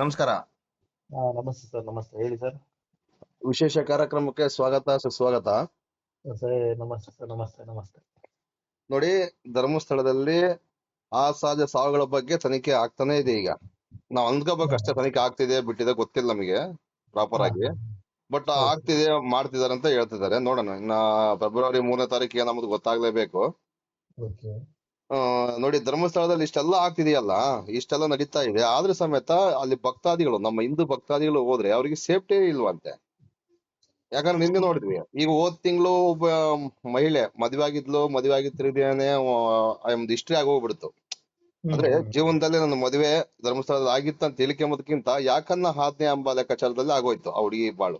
ನಮಸ್ಕಾರ. ಹಾ ನಮಸ್ತೆ ಸರ್ ನಮಸ್ತೆ. ಹೇಳಿ ಸರ್. ವಿಶೇಷ ಕಾರ್ಯಕ್ರಮಕ್ಕೆ ಸ್ವಾಗತ ಸುಸ್ವಾಗತ. ಸರ್ ನಮಸ್ತೆ ಸರ್ ನಮಸ್ತೆ ನಮಸ್ತೆ. ನೋಡಿ ಧರ್ಮಸ್ಥಳದಲ್ಲಿ ಆ ಸಹಜ ಸಾವುಗಳ ಬಗ್ಗೆ ತನಿಖೆ ಆಗ್ತಾನೆ ಇದೆ ಈಗ. ನಾವ್ ಅಂದ್ಕೋಬೇಕು ಅಷ್ಟೇ ತನಿಖೆ ಆಗ್ತಿದೆ ಬಿಟ್ಟಿದೆ ಗೊತ್ತಿಲ್ಲ ನಮಗೆ ಪ್ರಾಪರ್ ಆಗಿ. ಬಟ್ ಆಗ್ತಿದೆ ಮಾಡ್ತಿದಾರೆ ಅಂತ ಹೇಳ್ತಿದ್ದಾರೆ. ನೋಡೋಣ ಇನ್ನ ಫೆಬ್ರವರಿ ಮೂರನೇ ತಾರೀಕಿಗೆ ನಮ್ದು ಗೊತ್ತಾಗ್ಲೇಬೇಕು. ನೋಡಿ ಧರ್ಮಸ್ಥಳದಲ್ಲಿ ಇಷ್ಟೆಲ್ಲ ಆಗ್ತಿದೆಯಲ್ಲ ಇಷ್ಟೆಲ್ಲ ನಡೀತಾ ಇದೆ. ಆದ್ರೆ ಸಮೇತ ಅಲ್ಲಿ ಭಕ್ತಾದಿಗಳು ನಮ್ಮ ಹಿಂದೂ ಭಕ್ತಾದಿಗಳು ಹೋದ್ರೆ ಅವ್ರಿಗೆ ಸೇಫ್ಟಿ ಇಲ್ವಂತೆ. ಯಾಕಂದ್ರೆ ನಿನ್ನೆ ನೋಡಿದ್ವಿ ಈಗ ಹೋದ್ ತಿಂಗಳು ಒಬ್ಬ ಮಹಿಳೆ ಮದ್ವೆ ಆಗಿದ್ಲು ಮದ್ವೆ ಆಗಿದ್ರಿದ್ದೇನೆ ಒಂದು ಹಿಸ್ಟ್ರಿ ಆಗೋಗ್ಬಿಡ್ತು ಅಂದ್ರೆ ಜೀವನದಲ್ಲಿ ನನ್ನ ಮದುವೆ ಧರ್ಮಸ್ಥಳದಲ್ಲಿ ಆಗಿತ್ತು ಅಂತ ಹೇಳಿಕೆಂಬುದಕ್ಕಿಂತ ಯಾಕನ್ನ ಆಜ್ಞೆ ಎಂಬ ಲೆಕ್ಕಾಚಾರದಲ್ಲಿ ಆಗೋಯ್ತು ಆ ಹುಡುಗಿ ಬಾಳು.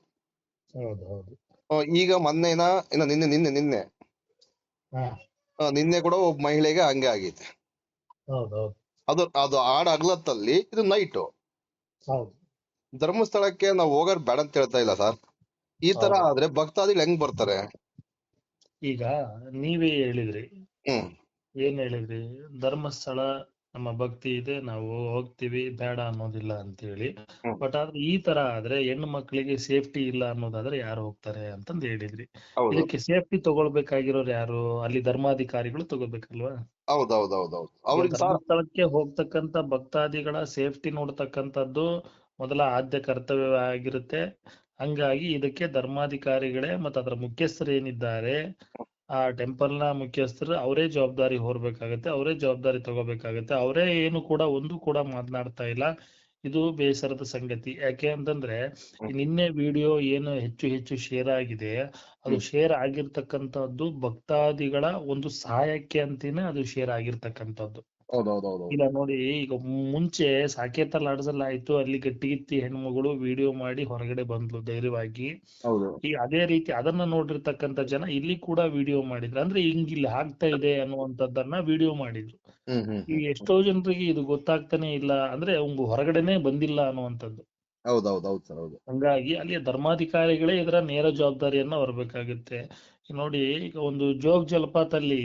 ಆ, ಈಗ ಮೊನ್ನೆನ ಇನ್ನ ನಿನ್ನೆ ನಿನ್ನೆ ನಿನ್ನೆ. ಆ, ನಿನ್ನೆ ಕೂಡ ಒಬ್ಬ ಮಹಿಳೆಗೆ ಹಂಗೆ ಆಗೈತೆ ಅದು ಅದು ಆಡ ಅಗ್ಲತ್ತಲ್ಲಿ ಇದು ನೈಟು ಹೌದು. ಧರ್ಮಸ್ಥಳಕ್ಕೆ ನಾವು ಹೋಗರ್ ಬೇಡ ಅಂತ ಹೇಳ್ತಾ ಇಲ್ಲ ಸರ್ ಈ ತರ ಹೌದು. ಆದ್ರೆ ಭಕ್ತಾದಿಗಳು ಹೆಂಗ್ ಬರ್ತಾರೆ? ಈಗ ನೀವೇ ಹೇಳಿದ್ರಿ. ಹ್ಮ್. ಏನ್ ಹೇಳಿದ್ರಿ? ಧರ್ಮಸ್ಥಳ ನಮ್ಮ ಭಕ್ತಿ ಇದೆ ನಾವು ಹೋಗ್ತೀವಿ ಬೇಡ ಅನ್ನೋದಿಲ್ಲ ಅಂತ ಹೇಳಿ ಬಟ್ ಆದ್ರೆ ಈ ತರ ಆದ್ರೆ ಹೆಣ್ಣು ಮಕ್ಕಳಿಗೆ ಸೇಫ್ಟಿ ಇಲ್ಲ ಅನ್ನೋದಾದ್ರೆ ಯಾರು ಹೋಗ್ತಾರೆ ಅಂತಂದ್ ಹೇಳಿದ್ರಿ. ಇದಕ್ಕೆ ಸೇಫ್ಟಿ ತಗೊಳ್ಬೇಕಾಗಿರೋರು ಯಾರು? ಅಲ್ಲಿ ಧರ್ಮಾಧಿಕಾರಿಗಳು ತಗೋಬೇಕಲ್ವಾ ಹೌದು ಹೌದು ಹೌದು ಹೌದು ಅವ್ರಿಗೆ ಸ್ಥಳಕ್ಕೆ ಹೋಗ್ತಕ್ಕಂತ ಭಕ್ತಾದಿಗಳ ಸೇಫ್ಟಿ ನೋಡ್ತಕ್ಕಂಥದ್ದು ಮೊದಲ ಆದ್ಯ ಕರ್ತವ್ಯ ಆಗಿರುತ್ತೆ. ಹಂಗಾಗಿ ಇದಕ್ಕೆ ಧರ್ಮಾಧಿಕಾರಿಗಳೇ ಮತ್ತೆ ಅದರ ಮುಖ್ಯಸ್ಥರು ಏನಿದ್ದಾರೆ? ಆ ಟೆಂಪಲ್ನ ಮುಖ್ಯಸ್ಥರು ಅವರೇ ಜವಾಬ್ದಾರಿ ಹೊರಬೇಕಾಗತ್ತೆ ಅವರೇ ಜವಾಬ್ದಾರಿ ತಗೋಬೇಕಾಗತ್ತೆ ಅವರೇ ಏನು ಕೂಡ ಒಂದು ಕೂಡ ಮಾತನಾಡ್ತಾ ಇಲ್ಲ. ಇದು ಬೇಸರದ ಸಂಗತಿ. ಯಾಕೆ ಅಂತಂದ್ರೆ ನಿನ್ನೆ ವಿಡಿಯೋ ಏನು ಹೆಚ್ಚು ಹೆಚ್ಚು ಶೇರ್ ಆಗಿದೆ ಅದು ಶೇರ್ ಆಗಿರ್ತಕ್ಕಂಥದ್ದು ಭಕ್ತಾದಿಗಳ ಒಂದು ಸಹಾಯಕ್ಕೆ ಅಂತಾನೆ ಅದು ಶೇರ್ ಆಗಿರ್ತಕ್ಕಂಥದ್ದು. ಹೌದು ಹೌದು ಹೌದು ಇಲ್ಲ ನೋಡಿ ಈಗ ಮುಂಚೆ ಸಾಕೇತ ಆಡ್ಸಲ್ಲ ಆಯ್ತು ಅಲ್ಲಿ ಗಟ್ಟಿಗಿತ್ತಿ ಹೆಣ್ಮಗಳು ವಿಡಿಯೋ ಮಾಡಿ ಹೊರಗಡೆ ಬಂದ್ಲು ಧೈರ್ಯವಾಗಿ. ಹೌದು. ಈಗ ಅದೇ ರೀತಿ ಅದನ್ನ ನೋಡಿರ್ತಕ್ಕಂತ ಜನ ಇಲ್ಲಿ ಕೂಡ ವಿಡಿಯೋ ಮಾಡಿದ್ರು. ಅಂದ್ರೆ ಹಿಂಗ್ ಇಲ್ಲಿ ಆಗ್ತಾ ಇದೆ ಅನ್ನುವಂಥದ್ದನ್ನ ವಿಡಿಯೋ ಮಾಡಿದ್ರು. ಈಗ ಎಷ್ಟೋ ಜನರಿಗೆ ಇದು ಗೊತ್ತಾಗ್ತಾನೆ ಇಲ್ಲ. ಅಂದ್ರೆ ಅವ್ನು ಹೊರಗಡೆನೆ ಬಂದಿಲ್ಲ ಅನ್ನುವಂಥದ್ದು. ಹೌದೌದು ಹೌದು ಸರ್ ಹೌದು. ಹಂಗಾಗಿ ಅಲ್ಲಿ ಧರ್ಮಾಧಿಕಾರಿಗಳೇ ಇದರ ನೇರ ಜವಾಬ್ದಾರಿಯನ್ನ ಹೊರಬೇಕಾಗುತ್ತೆ ನೋಡಿ ಈಗ ಒಂದು ಜೋಗ್ ಜಲಪಾತಲ್ಲಿ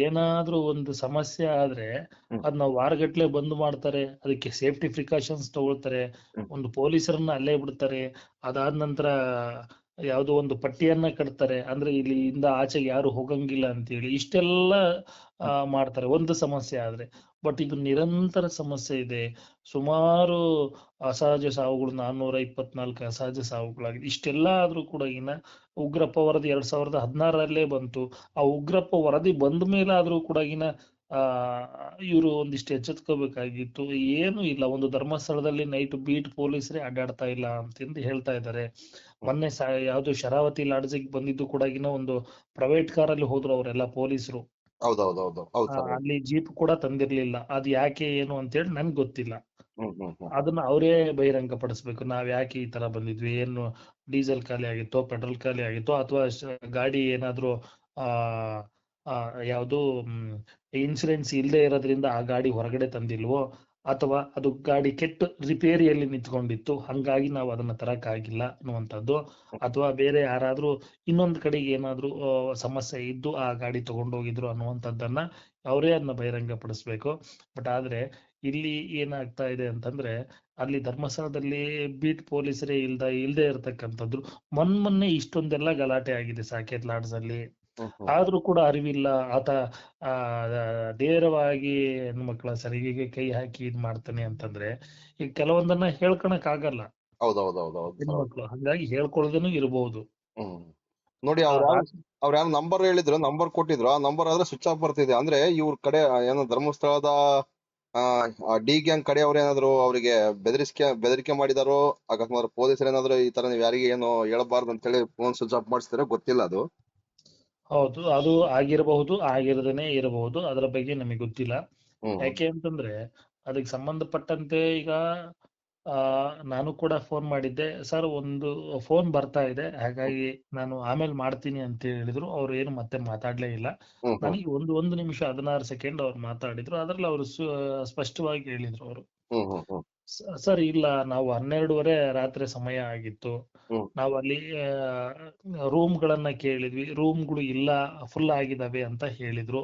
ಏನಾದ್ರೂ ಒಂದು ಸಮಸ್ಯೆ ಆದ್ರೆ. ಅದನ್ನ ವಾರಗಟ್ಲೆ ಬಂದ್ ಮಾಡ್ತಾರೆ ಅದಕ್ಕೆ ಸೇಫ್ಟಿ ಪ್ರಿಕಾಷನ್ಸ್ ತಗೊಳ್ತಾರೆ ಒಂದು ಪೊಲೀಸರನ್ನ ಅಲ್ಲೇ ಬಿಡ್ತಾರೆ ಅದಾದ ನಂತರ ಯಾವ್ದೋ ಒಂದು ಪಟ್ಟಿಯನ್ನ ಕಟ್ತಾರೆ ಅಂದ್ರೆ ಇಲ್ಲಿ ಇಂದ ಆಚೆಗೆ ಯಾರು ಹೋಗಂಗಿಲ್ಲ ಅಂತೇಳಿ ಇಷ್ಟೆಲ್ಲ ಆ, ಮಾಡ್ತಾರೆ ಒಂದು ಸಮಸ್ಯೆ ಆದ್ರೆ. ಬಟ್ ಇದು ನಿರಂತರ ಸಮಸ್ಯೆ ಇದೆ. ಸುಮಾರು ಅಸಹಜ ಸಾವುಗಳು ನಾನ್ನೂರ ಇಪ್ಪತ್ನಾಲ್ಕು ಅಸಹಜ ಸಾವುಗಳಾಗಿದೆ. ಇಷ್ಟೆಲ್ಲ ಆದ್ರೂ ಕೂಡ ಇನ್ನ ಉಗ್ರಪ್ಪ ವರದಿ ಎರಡ್ ಸಾವಿರದ ಹದಿನಾರರಲ್ಲೇ ಬಂತು. ಆ ಉಗ್ರಪ್ಪ ವರದಿ ಬಂದ ಮೇಲೆ ಆದ್ರೂ ಕೂಡ ಇನ್ನ, ಆ, ಇವರು ಒಂದಿಷ್ಟು ಎಚ್ಚೆತ್ಕೋಬೇಕಾಗಿತ್ತು. ಏನು ಇಲ್ಲ. ಒಂದು ಧರ್ಮಸ್ಥಳದಲ್ಲಿ ನೈಟ್ ಬೀಟ್ ಪೊಲೀಸರೇ ಅಡ್ಡಾಡ್ತಾ ಇಲ್ಲ ಅಂತಂದು ಹೇಳ್ತಾ ಇದ್ದಾರೆ. ಮೊನ್ನೆ ಯಾವ್ದು ಶರಾವತಿ ಲಾಡ್ಜಿಗೆ ಬಂದಿದ್ದು ಕೂಡ ಒಂದು ಪ್ರೈವೇಟ್ ಕಾರಲ್ಲಿ ಹೋದ್ರು ಅವರೆಲ್ಲ ಪೊಲೀಸರು. ಹೌದು ಹೌದು ಹೌದು ಹೌದು. ಸರ್ ಅಲ್ಲಿ ಜೀಪ್ ಕೂಡ ತಂದಿರ್ಲಿಲ್ಲ. ಅದ್ ಯಾಕೆ ಏನು ಅಂತ ಹೇಳಿ ನನ್ಗೆ ಗೊತ್ತಿಲ್ಲ. ಹ್ಮ್ ಹ್ಮ್ ಹ್ಮ್. ಅದನ್ನ ಅವರೇ ಬಹಿರಂಗ ಪಡಿಸ್ಬೇಕು ನಾವ್ ಯಾಕೆ ಈ ತರ ಬಂದಿದ್ವಿ? ಏನು ಡೀಸೆಲ್ ಖಾಲಿ ಆಗಿತ್ತೋ ಪೆಟ್ರೋಲ್ ಖಾಲಿ ಆಗಿತ್ತೋ ಅಥವಾ ಗಾಡಿ ಏನಾದ್ರು ಆ ಆ, ಯಾವ್ದು ಇನ್ಸೂರೆನ್ಸ್ ಇಲ್ಲದೆ ಇರೋದ್ರಿಂದ ಆ ಗಾಡಿ ಹೊರಗಡೆ ತಂದಿಲ್ವೋ ಅಥವಾ ಅದು ಗಾಡಿ ಕೆಟ್ಟು ರಿಪೇರಿಯಲ್ಲಿ ನಿಂತ್ಕೊಂಡಿತ್ತು, ಹಂಗಾಗಿ ನಾವು ಅದನ್ನ ತರಕ್ಕಾಗಿಲ್ಲ ಅನ್ನುವಂಥದ್ದು. ಅಥವಾ ಬೇರೆ ಯಾರಾದ್ರೂ ಇನ್ನೊಂದ್ ಕಡೆಗೆ ಏನಾದ್ರೂ ಸಮಸ್ಯೆ ಇದ್ದು ಆ ಗಾಡಿ ತಗೊಂಡೋಗಿದ್ರು ಅನ್ನುವಂಥದ್ದನ್ನ ಅವರೇ ಅದನ್ನ ಬಹಿರಂಗ ಪಡಿಸ್ಬೇಕು ಬಟ್ ಆದ್ರೆ ಇಲ್ಲಿ ಏನಾಗ್ತಾ ಇದೆ ಅಂತಂದ್ರೆ, ಅಲ್ಲಿ ಧರ್ಮಸ್ಥಳದಲ್ಲಿ ಬೀಟ್ ಪೊಲೀಸರೇ ಇಲ್ದ, ಇಲ್ದೇ ಇರತಕ್ಕಂಥದ್ದು ಮೊನ್ ಮೊನ್ನೆ ಇಷ್ಟೊಂದೆಲ್ಲ ಗಲಾಟೆ ಆಗಿದೆ ಸಾಕೇತ್ ಲಾಡ್ಸ್ ಅಲ್ಲಿ ಆದ್ರೂ ಕೂಡ ಅರಿವಿಲ್ಲ. ಆತ ಆ ನೇರವಾಗಿ ಹೆಣ್ಮಕ್ಳ ಸರಿಗೆಗೆ ಕೈ ಹಾಕಿ ಇದ್ ಮಾಡ್ತಾನೆ ಅಂತಂದ್ರೆ ಈಗ ಕೆಲವೊಂದನ್ನ ಹೇಳ್ಕೊಳಕ್ ಆಗಲ್ಲ ಹೌದು ಹೌದು. ಹೌದು ಹೌದು ಸರ್ ಹೌದು. ಹೆಣ್ಮಕ್ಳು ಹಂಗಾಗಿ ಹೇಳ್ಕೊಳ್ಳೋದನ್ನು ಇರಬಹುದು ನೋಡಿ ಅವ್ರ ಅವ್ರ ಯಾವ ನಂಬರ್ ಹೇಳಿದ್ರು ನಂಬರ್ ಕೊಟ್ಟಿದ್ರು ಆ ನಂಬರ್ ಆದ್ರೆ ಸ್ವಿಚ್ ಆಫ್ ಬರ್ತಿದೆ. ಅಂದ್ರೆ ಇವ್ರ ಕಡೆ ಏನೋ ಧರ್ಮಸ್ಥಳದ ಆ ಡಿ ಗ್ಯಾಂಗ್ ಕಡೆ ಅವ್ರ ಏನಾದ್ರು ಅವರಿಗೆ ಬೆದರಿಕೆ ಬೆದರಿಕೆ ಮಾಡಿದಾರೋ ಅಕಸ್ಮಾತ್ ಪೊಲೀಸರು ಏನಾದ್ರು ಈ ತರ ನೀವು ಯಾರಿಗೆ ಏನು ಹೇಳಬಾರ್ದು ಅಂತೇಳಿ ಫೋನ್ ಸ್ವಿಚ್ ಆಫ್ ಮಾಡಿಸ್ತಾರೆ ಗೊತ್ತಿಲ್ಲ ಅದು. ಹೌದು ಅದು ಆಗಿರಬಹುದು ಆಗಿರದೇನೆ ಇರಬಹುದು. ಅದರ ಬಗ್ಗೆ ನಮಗೆ ಗೊತ್ತಿಲ್ಲ. ಯಾಕೆ ಅಂತಂದ್ರೆ ಅದಕ್ಕೆ ಸಂಬಂಧಪಟ್ಟಂತೆ ಈಗ ಆ ನಾನು ಕೂಡ ಫೋನ್ ಮಾಡಿದ್ದೆ. ಸರ್ ಒಂದು ಫೋನ್ ಬರ್ತಾ ಇದೆ. ಹಾಗಾಗಿ ನಾನು ಆಮೇಲೆ ಮಾಡ್ತೀನಿ ಅಂತ ಹೇಳಿದ್ರು. ಅವ್ರು ಏನು ಮತ್ತೆ ಮಾತಾಡ್ಲೇ ಇಲ್ಲ. ನನಗೆ ಒಂದು ಒಂದು ನಿಮಿಷ ಹದಿನಾರು ಸೆಕೆಂಡ್ ಅವ್ರು ಮಾತಾಡಿದ್ರು. ಅದ್ರಲ್ಲಿ ಅವರು ಸ್ಪಷ್ಟವಾಗಿ ಹೇಳಿದ್ರು ಅವರು. ಸರ್ ಇಲ್ಲ ನಾವು ಹನ್ನೆರಡುವರೆ ರಾತ್ರಿ ಸಮಯ ಆಗಿತ್ತು. ನಾವು ಅಲ್ಲಿ ರೂಮ್ ಗಳನ್ನ ಕೇಳಿದ್ವಿ. ರೂಮ್ಗಳು ಇಲ್ಲ ಫುಲ್ ಆಗಿದಾವೆ ಅಂತ ಹೇಳಿದ್ರು.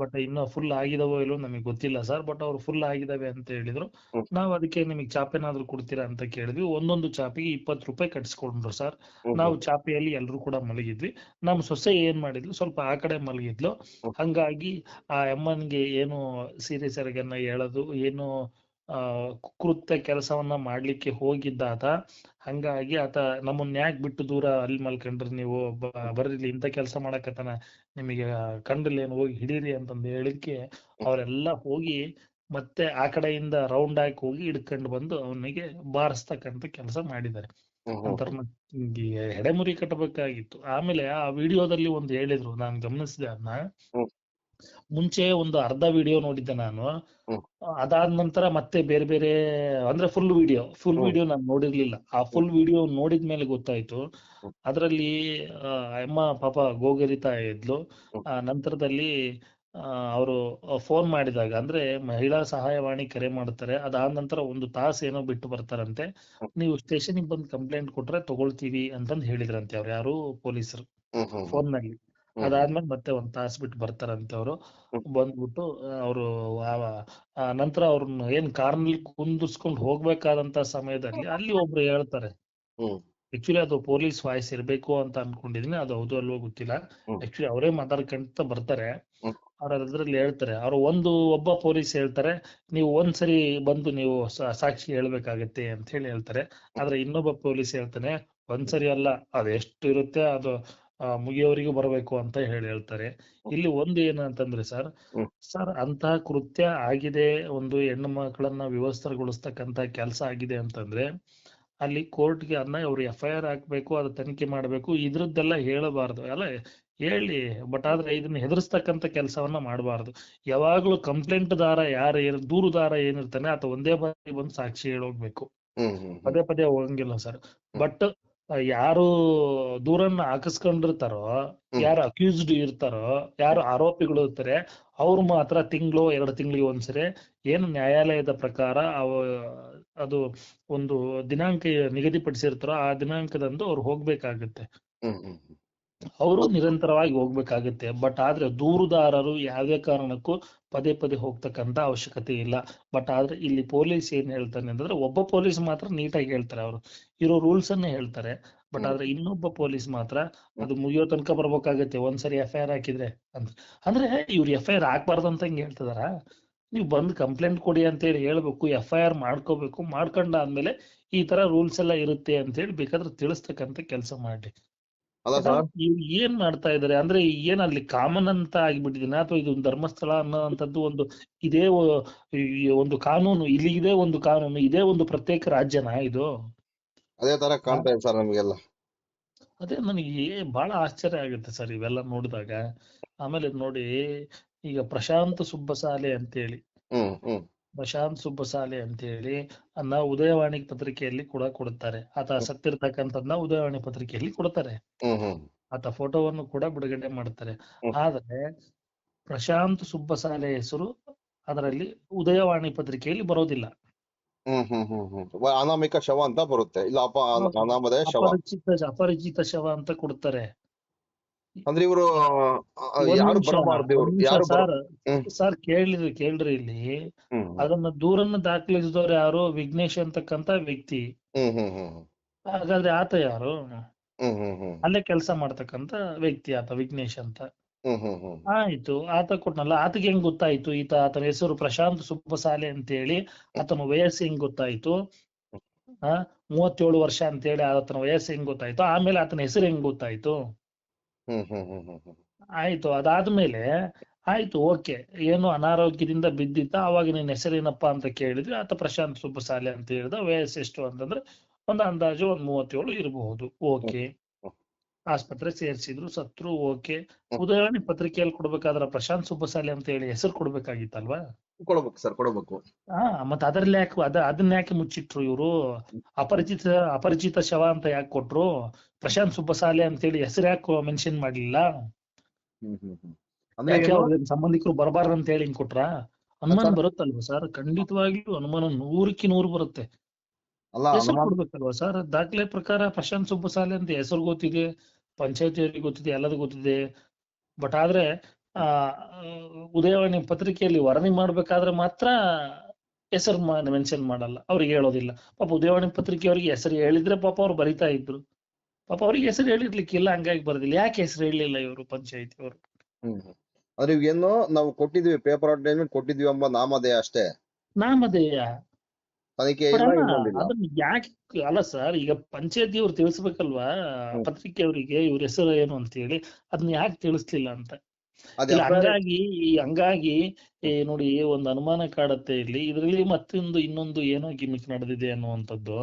ಬಟ್ ಇನ್ನು ಫುಲ್ ಆಗಿದಾವೋ ಇಲ್ಲೋ ನಮಗೆ ಗೊತ್ತಿಲ್ಲ ಸರ್. ಬಟ್ ಅವ್ರು ಫುಲ್ ಆಗಿದಾವೆ ಅಂತ ಹೇಳಿದ್ರು. ನಾವು ಅದಕ್ಕೆ ನಿಮಗೆ ಚಾಪ್ ಏನಾದ್ರು ಕೊಡ್ತೀರಾ ಅಂತ ಕೇಳಿದ್ವಿ. ಒಂದೊಂದು ಚಾಪಿಗೆ ಇಪ್ಪತ್ತು ರೂಪಾಯಿ ಕಟ್ಸ್ಕೊಂಡ್ರು ಸರ್. ನಾವು ಚಾಪೆಯಲ್ಲಿ ಎಲ್ಲರೂ ಕೂಡ ಮಲಗಿದ್ವಿ. ನಮ್ಮ ಸೊಸೆ ಏನ್ ಮಾಡಿದ್ಲು ಸ್ವಲ್ಪ ಆ ಕಡೆ ಮಲಗಿದ್ಲು. ಹಂಗಾಗಿ ಆ ಅಮ್ಮನ್ಗೆ ಏನು ಸೀರೆ ಸೆರಗನ್ನ ಹೇಳೋದು ಏನು ಆ ಕೃತ್ಯ ಕೆಲಸವನ್ನ ಮಾಡ್ಲಿಕ್ಕೆ ಹೋಗಿದ್ದ ಆತ ಹಂಗಾಗಿ ಆತ ನಮ್ಮನ್ನ ಯಾಕೆ ಬಿಟ್ಟು ದೂರ ಅಲ್ಲಿ ಮಲ್ಕಂಡ್ರಿ ನೀವು? ಬರ್ರಿ ಇಂಥ ಕೆಲಸ ಮಾಡಕತ್ತಾನ. ನಿಮಗೆ ಕಂಡಿಲ್ಲ ಏನು ಹೋಗಿ ಹಿಡೀರಿ ಅಂತಂದು ಹೇಳಿಕ್ಕೆ ಅವರೆಲ್ಲ ಹೋಗಿ ಮತ್ತೆ ಆ ಕಡೆಯಿಂದ ರೌಂಡ್ ಹಾಕಿ ಹೋಗಿ ಹಿಡ್ಕೊಂಡು ಬಂದು ಅವನಿಗೆ ಬಾರಿಸ್ತಕ್ಕಂತ ಕೆಲಸ ಮಾಡಿದ್ದಾರೆ. ಹೆಡೆಮುರಿ ಕಟ್ಟಬೇಕಾಗಿತ್ತು ಆಮೇಲೆ ಆ ವಿಡಿಯೋದಲ್ಲಿ ಒಂದು ಹೇಳಿದ್ರು ನಾನು ಗಮನಿಸಿದೆ ಅದನ್ನ. ಮುಂಚೆ ಒಂದು ಅರ್ಧ ವಿಡಿಯೋ ನೋಡಿದ್ದೆ ನಾನು. ಅದಾದ ನಂತರ ಮತ್ತೆ ಬೇರೆ ಬೇರೆ ಅಂದ್ರೆ ಫುಲ್ ವಿಡಿಯೋ ಫುಲ್ ವಿಡಿಯೋ ನಾನು ನೋಡಿರ್ಲಿಲ್ಲ. ಆ ಫುಲ್ ವಿಡಿಯೋ ನೋಡಿದ ಮೇಲೆ ಗೊತ್ತಾಯ್ತು. ಅದರಲ್ಲಿ ಅಮ್ಮ ಪಾಪ ಗೋಗರಿತಾ ಇದ್ಲು. ಆ ನಂತರದಲ್ಲಿ ಅವರು ಫೋನ್ ಮಾಡಿದಾಗ ಅಂದ್ರೆ ಮಹಿಳಾ ಸಹಾಯವಾಣಿ ಕರೆ ಮಾಡ್ತಾರೆ ಅದಾದ ನಂತರ ಒಂದು ತಾಸು ಏನೋ ಬಿಟ್ಟು ಬರ್ತಾರಂತೆ. ನೀವು ನೀವು ಸ್ಟೇಷನ್ಗೆ ಬಂದು ಕಂಪ್ಲೇಂಟ್ ಕೊಟ್ರೆ ತಗೊಳ್ತೀವಿ ಅಂತಂದ್ ಹೇಳಿದ್ರಂತೆ ಅವ್ರು ಯಾರು ಪೊಲೀಸರು. ಫೋನ್ನಲ್ಲಿ. ಅದಾದ್ಮೇಲೆ ಮತ್ತೆ ಒಂದ್ ತಾಸ್ ಬಿಟ್ಟು ಬರ್ತಾರಂತೆ ಅವರು. ಬಂದ್ಬಿಟ್ಟು ಅವರು ನಂತರ ಅವ್ರನ್ನ ಏನ್ ಕಾರ್ನಲ್ಲಿ ಕುಂದಿರ್ಸ್ಕೊಂಡ್ ಹೋಗ್ಬೇಕಾದಂತ ಸಮಯದಲ್ಲಿ ಅಲ್ಲಿ ಒಬ್ರು ಹೇಳ್ತಾರೆ. ಆಕ್ಚುಲಿ ಅದು ಪೊಲೀಸ್ ವಾಯ್ಸ್ ಇರ್ಬೇಕು ಅಂತ ಅನ್ಕೊಂಡಿದೀನಿ. ಅದು ಹೌದು ಅಲ್ವೋ ಗೊತ್ತಿಲ್ಲ. ಆಕ್ಚುಲಿ ಅವರೇ ಮಾತಾಡ್ಕೊಂತ ಬರ್ತಾರೆ. ಅವ್ರ ಅದ್ರಲ್ಲಿ ಹೇಳ್ತಾರೆ. ಅವ್ರು ಒಂದು ಒಬ್ಬ ಪೊಲೀಸ್ ಹೇಳ್ತಾರೆ. ನೀವು ಒಂದ್ಸರಿ ಬಂದು ನೀವು ಸಾಕ್ಷಿ ಹೇಳ್ಬೇಕಾಗತ್ತೆ ಅಂತ ಹೇಳಿ ಹೇಳ್ತಾರೆ ಆದ್ರೆ ಇನ್ನೊಬ್ಬ ಪೊಲೀಸ್ ಹೇಳ್ತಾನೆ ಒಂದ್ಸರಿ ಅಲ್ಲ ಅದು ಎಷ್ಟು ಇರುತ್ತೆ? ಅದು ಮುಗಿಯೋವರೆಗೂ ಬರಬೇಕು ಅಂತ ಹೇಳಿ ಹೇಳ್ತಾರೆ. ಇಲ್ಲಿ ಒಂದು ಏನಂತಂದ್ರೆ ಸರ್. ಸರ್ ಅಂತಹ ಕೃತ್ಯ ಆಗಿದೆ ಒಂದು ಹೆಣ್ಣು ಮಕ್ಕಳನ್ನ ವ್ಯವಸ್ಥೆಗೊಳಿಸ್ತಕ್ಕಂತ ಕೆಲಸ ಆಗಿದೆ ಅಂತಂದ್ರೆ ಅಲ್ಲಿ ಕೋರ್ಟ್ಗೆ ಅದನ್ನ ಅವ್ರು ಎಫ್ ಐ ಆರ್ ಹಾಕ್ಬೇಕು ಅದ್ ತನಿಖೆ ಮಾಡ್ಬೇಕು ಇದ್ರದ್ದೆಲ್ಲ ಹೇಳಬಾರ್ದು. ಅಲ್ಲ ಹೇಳಿ ಬಟ್ ಆದ್ರೆ ಇದನ್ನ ಹೆದರ್ಸ್ತಕ್ಕಂತ ಕೆಲಸವನ್ನ ಮಾಡಬಾರ್ದು. ಯಾವಾಗ್ಲೂ ಕಂಪ್ಲೇಂಟ್ ದಾರ ಯಾರು ಏನ್ ದೂರುದಾರ ಏನಿರ್ತಾನೆ ಅಥವಾ ಒಂದೇ ಬಾರಿ ಬಂದು ಸಾಕ್ಷಿ ಹೇಳೋಗ್ಬೇಕು ಪದೇ ಪದೇ ಹೋಗಂಗಿಲ್ಲ ಸರ್. ಬಟ್ ಯಾರು ದೂರನ್ನ ಹಾಕಿಸ್ಕೊಂಡಿರ್ತಾರೋ ಯಾರು ಅಕ್ಯೂಸ್ಡ್ ಇರ್ತಾರೋ ಯಾರು ಆರೋಪಿಗಳು ಇರ್ತಾರೆ ಅವ್ರು ಮಾತ್ರ ತಿಂಗಳು ಎರಡು ತಿಂಗಳಿಗೆ ಒಂದ್ಸರಿ ಏನು ನ್ಯಾಯಾಲಯದ ಪ್ರಕಾರ ಅವ ಅದು ಒಂದು ದಿನಾಂಕ ನಿಗದಿಪಡಿಸಿರ್ತಾರೋ ಆ ದಿನಾಂಕದಂದು ಅವ್ರು ಹೋಗ್ಬೇಕಾಗತ್ತೆ. ಅವರು ನಿರಂತರವಾಗಿ ಹೋಗ್ಬೇಕಾಗತ್ತೆ. ಬಟ್ ಆದ್ರೆ ದೂರುದಾರರು ಯಾವ್ದೇ ಕಾರಣಕ್ಕೂ ಪದೇ ಪದೇ ಹೋಗ್ತಕ್ಕಂತ ಅವಶ್ಯಕತೆ ಇಲ್ಲ. ಬಟ್ ಆದ್ರೆ ಇಲ್ಲಿ ಪೊಲೀಸ್ ಏನ್ ಹೇಳ್ತಾನೆ ಅಂತಂದ್ರೆ ಒಬ್ಬ ಪೊಲೀಸ್ ಮಾತ್ರ ನೀಟಾಗಿ ಹೇಳ್ತಾರೆ ಅವರು. ಇರೋ ರೂಲ್ಸ್ ಅನ್ನ ಹೇಳ್ತಾರೆ. ಬಟ್ ಆದ್ರೆ ಇನ್ನೊಬ್ಬ ಪೊಲೀಸ್ ಮಾತ್ರ ಅದು ಮುಗಿಯೋ ತನಕ ಬರ್ಬೇಕಾಗತ್ತೆ. ಒಂದ್ಸರಿ ಎಫ್ ಐ ಆರ್ ಹಾಕಿದ್ರೆ ಅಂತ. ಅಂದ್ರೆ ಇವ್ರು ಎಫ್ ಐ ಆರ್ ಹಾಕ್ಬಾರ್ದು ಅಂತ ಹಿಂಗ್ ಹೇಳ್ತಿದಾರ? ನೀವು ಬಂದು ಕಂಪ್ಲೇಂಟ್ ಕೊಡಿ ಅಂತ ಹೇಳಿ ಹೇಳ್ಬೇಕು. ಎಫ್ ಐ ಆರ್ ಮಾಡ್ಕೋಬೇಕು. ಮಾಡ್ಕೊಂಡಾದ್ಮೇಲೆ ಈ ತರ ರೂಲ್ಸ್ ಎಲ್ಲ ಇರುತ್ತೆ ಅಂತ ಹೇಳಿ ಬೇಕಾದ್ರೆ ತಿಳಿಸ್ತಕ್ಕಂತ ಕೆಲಸ ಮಾಡಿ ಅಲ್ಲ ಸರ್? ಇವ್ರು ಏನ್ ಮಾಡ್ತಾ ಇದಾರೆ? ಅಂದ್ರೆ ಏನ್ ಅಲ್ಲಿ ಕಾಮನ್ ಅಂತ ಆಗ್ಬಿಟ್ಟಿದೀನ. ಅಥವಾ ಇದು ಧರ್ಮಸ್ಥಳ ಅನ್ನೋಂಥದ್ದು ಒಂದು ಇದೇ ಒಂದು ಕಾನೂನು ಇಲ್ಲಿ ಇದೇ ಒಂದು ಕಾನೂನು ಇದೇ ಒಂದು ಪ್ರತ್ಯೇಕ ರಾಜ್ಯನಾ ಇದು? ಅದೇ ತರ ಕಾಣ್ತಾ ಇದೆ ಸರ್ ನಮಗೆಲ್ಲ. ಅದೇ ನನಗೆ ಬಹಳ ಆಶ್ಚರ್ಯ ಆಗುತ್ತೆ ಸರ್ ಇವೆಲ್ಲ ನೋಡಿದಾಗ. ಆಮೇಲೆ ನೋಡಿ ಈಗ ಪ್ರಶಾಂತ್ ಸುಬ್ಬಸಾಲೆ ಅಂತೇಳಿ. ಹ್ಮ್ ಹ್ಮ್. ಪ್ರಶಾಂತ್ ಸುಬ್ಬಸಾಲೆ ಅಂತೇಳಿ ಅನ್ನ ಉದಯವಾಣಿ ಪತ್ರಿಕೆಯಲ್ಲಿ ಕೂಡ ಕೊಡುತ್ತಾರೆ. ಆತ ಸತ್ತಿರ್ತಕ್ಕಂಥದ್ನ ಉದಯವಾಣಿ ಪತ್ರಿಕೆಯಲ್ಲಿ ಕೊಡ್ತಾರೆ ಆತ ಫೋಟೋವನ್ನು ಕೂಡ ಬಿಡುಗಡೆ ಮಾಡ್ತಾರೆ. ಆದ್ರೆ ಪ್ರಶಾಂತ್ ಸುಬ್ಬಸಾಲೆ ಹೆಸರು ಅದರಲ್ಲಿ ಉದಯವಾಣಿ ಪತ್ರಿಕೆಯಲ್ಲಿ ಬರೋದಿಲ್ಲ. ಹ್ಮ್ ಹ್ಮ್ ಹ್ಮ್ ಹ್ಮ್. ವ- ಅನಾಮಿಕ ಶವ ಅಂತ ಬರುತ್ತೆ. ಇಲ್ಲ ಅಪರಿಚಿತ ಅಪರಿಚಿತ ಶವ ಅಂತ ಕೊಡ್ತಾರೆ. ಅಂದ್ರೆ ಇವರು ಯಾರು ಬರಬಾರ್ದು ಇವ್ರು ಯಾರು ಸರ್. ಸರ್ ಕೇಳ್ರಿ ಕೇಳ್ರಿ ಇಲ್ಲಿ. ಅದನ್ನ ದೂರನ್ನ ದಾಖಲಿಸಿದವ್ರು ಯಾರು? ವಿಘ್ನೇಶ್ ಅಂತಕ್ಕಂತ ವ್ಯಕ್ತಿ. ಹಾಗಾದ್ರೆ ಆತ ಯಾರು? ಅಲ್ಲೇ ಕೆಲಸ ಮಾಡ್ತಕ್ಕಂತ ವ್ಯಕ್ತಿ ಆತ ವಿಘ್ನೇಶ್ ಅಂತ. ಆಯ್ತು ಆತ ಕೊಟ್ನಲ್ಲ ಆತಗೆ ಹೆಂಗ್ ಗೊತ್ತಾಯ್ತು? ಈತ ಆತನ ಹೆಸರು ಪ್ರಶಾಂತ್ ಸುಬ್ಬಸಾಲೆ ಅಂತೇಳಿ ಆತನ ವಯಸ್ಸು ಹೆಂಗ್ ಗೊತ್ತಾಯ್ತು? ಆ ಮೂವತ್ತೇಳು ವರ್ಷ ಅಂತೇಳಿ ಆತನ ವಯಸ್ಸು ಹೆಂಗ್ ಗೊತ್ತಾಯ್ತು? ಆಮೇಲೆ ಆತನ ಹೆಸರು ಹೆಂಗ್ ಗೊತ್ತಾಯ್ತು? ಆಯ್ತು ಅದಾದ್ಮೇಲೆ ಆಯ್ತು ಓಕೆ. ಏನು ಅನಾರೋಗ್ಯದಿಂದ ಬಿದ್ದಿದ್ದ ಅವಾಗ ನಿನ್ನ ಹೆಸರೇನಪ್ಪ ಅಂತ ಕೇಳಿದ್ವಿ ಆತ ಪ್ರಶಾಂತ್ ಸುಬ್ಬಸಾಲೆ ಅಂತ ಹೇಳಿದ ವಯಸ್ಸು ಎಷ್ಟು ಅಂತಂದ್ರೆ ಒಂದು ಅಂದಾಜು ಒಂದ್ ಮೂವತ್ತೇಳು ಇರಬಹುದು. ಓಕೆ. ಆಸ್ಪತ್ರೆ ಸೇರಿಸಿದ್ರು ಸತ್ರು ಓಕೆ. ಉದಾಹರಣೆ ಪತ್ರಿಕೆಯಲ್ಲಿ ಕೊಡ್ಬೇಕಾದ್ರ ಪ್ರಶಾಂತ್ ಸುಬ್ಬಸಾಲೆ ಅಂತ ಹೇಳಿ ಹೆಸರು ಕೊಡ್ಬೇಕಾಗಿತ್ತಲ್ವಾ? ಕೊಡ್ಬೇಕು ಸರ್ ಕೊಡಬೇಕು. ಹಾ ಮತ್ತ ಅದರಲ್ಲಿ ಯಾಕೆ ಅದ ಅದನ್ನ ಯಾಕೆ ಮುಚ್ಚಿಟ್ರು ಇವರು? ಅಪರಿಚಿತ ಅಪರಿಚಿತ ಶವ ಅಂತ ಯಾಕೆ ಕೊಟ್ರು? ಪ್ರಶಾಂತ್ ಸುಬ್ಬಸಾಲೆ ಅಂತ ಹೇಳಿ ಹೆಸರು ಯಾಕೆ ಮೆನ್ಷನ್ ಮಾಡ್ಲಿಲ್ಲ? ಯಾಕೆ ಅವ್ರ ಸಂಬಂಧಿಕರು ಬರಬಾರ್ದು ಅಂತ ಹೇಳಿ ಹಿಂಗ್ ಕೊಟ್ರ? ಅನುಮಾನ ಬರುತ್ತಲ್ವ ಸರ್? ಖಂಡಿತವಾಗಿಯೂ ಅನುಮಾನ ನೂರಕ್ಕೆ ನೂರು ಬರುತ್ತೆ. ಕೊಡ್ಬೇಕಲ್ವಾ ಸರ್? ದಾಖಲೆ ಪ್ರಕಾರ ಪ್ರಶಾಂತ್ ಸುಬ್ಬಸಾಲೆ ಅಂತ ಹೆಸರು ಗೊತ್ತಿದೆ ಪಂಚಾಯತಿಯವರಿಗೆ ಗೊತ್ತಿದೆ ಎಲ್ಲದೂ ಗೊತ್ತಿದೆ. ಬಟ್ ಆದ್ರೆ ಉದಯವಾಣಿ ಪತ್ರಿಕೆಯಲ್ಲಿ ವರದಿ ಮಾಡ್ಬೇಕಾದ್ರೆ ಮಾತ್ರ ಹೆಸರು ಮೆನ್ಷನ್ ಮಾಡಲ್ಲ. ಅವ್ರಿಗೆ ಹೇಳೋದಿಲ್ಲ. ಪಾಪ ಉದಯವಾಣಿ ಪತ್ರಿಕೆಯವರಿಗೆ ಹೆಸರು ಹೇಳಿದ್ರೆ ಪಾಪ ಅವ್ರು ಬರಿತಾ ಇದ್ರು. ಪಾಪ ಅವ್ರಿಗೆ ಹೆಸರು ಹೇಳಿರ್ಲಿಕ್ಕಿಲ್ಲ ಹಂಗಾಗಿ ಬರೋದಿಲ್ಲ. ಯಾಕೆ ಹೆಸರು ಹೇಳಲಿಲ್ಲ ಇವರು ಪಂಚಾಯತಿ ಅವರು. ಅಂದ್ರೆ ಇವೇನು ನಾವು ಕೊಟ್ಟಿದ್ವಿ ಪೇಪರ್ ಅಡ್ವರ್ಟೈಸ್ಮೆಂಟ್ ಕೊಟ್ಟಿದ್ವಿ ಎಂಬ ನಾಮಧೇಯ ಅಷ್ಟೇ. ನಾಮಧೇಯ? ಅದಕ್ಕೆ ಇಲ್ಲ ಅದನ್ನ ಯಾಕೆ ಅಲ್ಲ ಸರ್ ಈಗ ಪಂಚಾಯತಿಯವ್ರು ತಿಳಿಸ್ಬೇಕಲ್ವಾ? ಪತ್ರಿಕೆ ಪತ್ರಿಕೆಯವರಿಗೆ ಇವ್ರ ಹೆಸರು ಏನು ಅಂತ ಹೇಳಿ ಅದನ್ನ ಯಾಕೆ ತಿಳಿಸ್ಲಿಲ್ಲ ಅಂತ? ಹಂಗಾಗಿ ಈ ಹಂಗಾಗಿ ನೋಡಿ ಒಂದು ಅನುಮಾನ ಕಾಡತ್ತೆ ಇಲ್ಲಿ. ಇದರಲ್ಲಿ ಮತ್ತೊಂದು ಇನ್ನೊಂದು ಏನೋ ಗಿಮಿಕ್ ನಡೆದಿದೆ ಅನ್ನುವಂಥದ್ದು.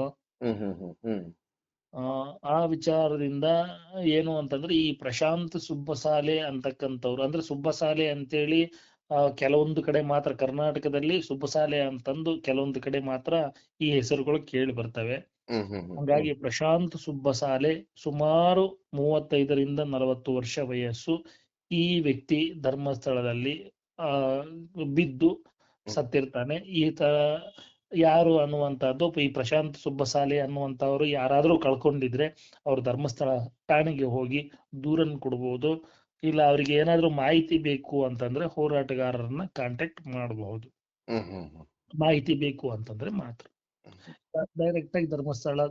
ಆ, ಆ ವಿಚಾರದಿಂದ ಏನು ಅಂತಂದ್ರೆ ಈ ಪ್ರಶಾಂತ್ ಸುಬ್ಬಸಾಲೆ ಅಂತಕ್ಕಂಥವ್ರು ಅಂದ್ರೆ ಸುಬ್ಬಸಾಲೆ ಅಂತೇಳಿ ಆ, ಕೆಲವೊಂದು ಕಡೆ ಮಾತ್ರ ಕರ್ನಾಟಕದಲ್ಲಿ ಸುಬ್ಬಸಾಲೆ ಅಂತಂದು ಕೆಲವೊಂದು ಕಡೆ ಮಾತ್ರ ಈ ಹೆಸರುಗಳು ಕೇಳಿ ಬರ್ತವೆ. ಹಾಗಾಗಿ ಪ್ರಶಾಂತ್ ಸುಬ್ಬಸಾಲೆ ಸುಮಾರು ಮೂವತ್ತೈದರಿಂದ ನಲವತ್ತು ವರ್ಷ ವಯಸ್ಸು. ಈ ವ್ಯಕ್ತಿ ಧರ್ಮಸ್ಥಳದಲ್ಲಿ ಆ ಬಿದ್ದು ಸತ್ತಿರ್ತಾನೆ. ಈ ತರ ಯಾರು ಅನ್ನುವಂತಹದ್ದು ಈ ಪ್ರಶಾಂತ್ ಸುಬ್ಬಸಾಲಿ ಅನ್ನುವಂತವರು ಯಾರಾದ್ರೂ ಕಳ್ಕೊಂಡಿದ್ರೆ ಅವ್ರು ಧರ್ಮಸ್ಥಳ ಠಾಣೆಗೆ ಹೋಗಿ ದೂರನ್ ಕೊಡ್ಬೋದು. ಇಲ್ಲ ಅವ್ರಿಗೆ ಏನಾದ್ರೂ ಮಾಹಿತಿ ಬೇಕು ಅಂತಂದ್ರೆ ಹೋರಾಟಗಾರರನ್ನ ಕಾಂಟ್ಯಾಕ್ಟ್ ಮಾಡಬಹುದು ಮಾಹಿತಿ ಬೇಕು ಅಂತಂದ್ರೆ ಮಾತ್ರ. ಡೈರೆಕ್ಟ್ ಆಗಿ ಧರ್ಮಸ್ಥಳ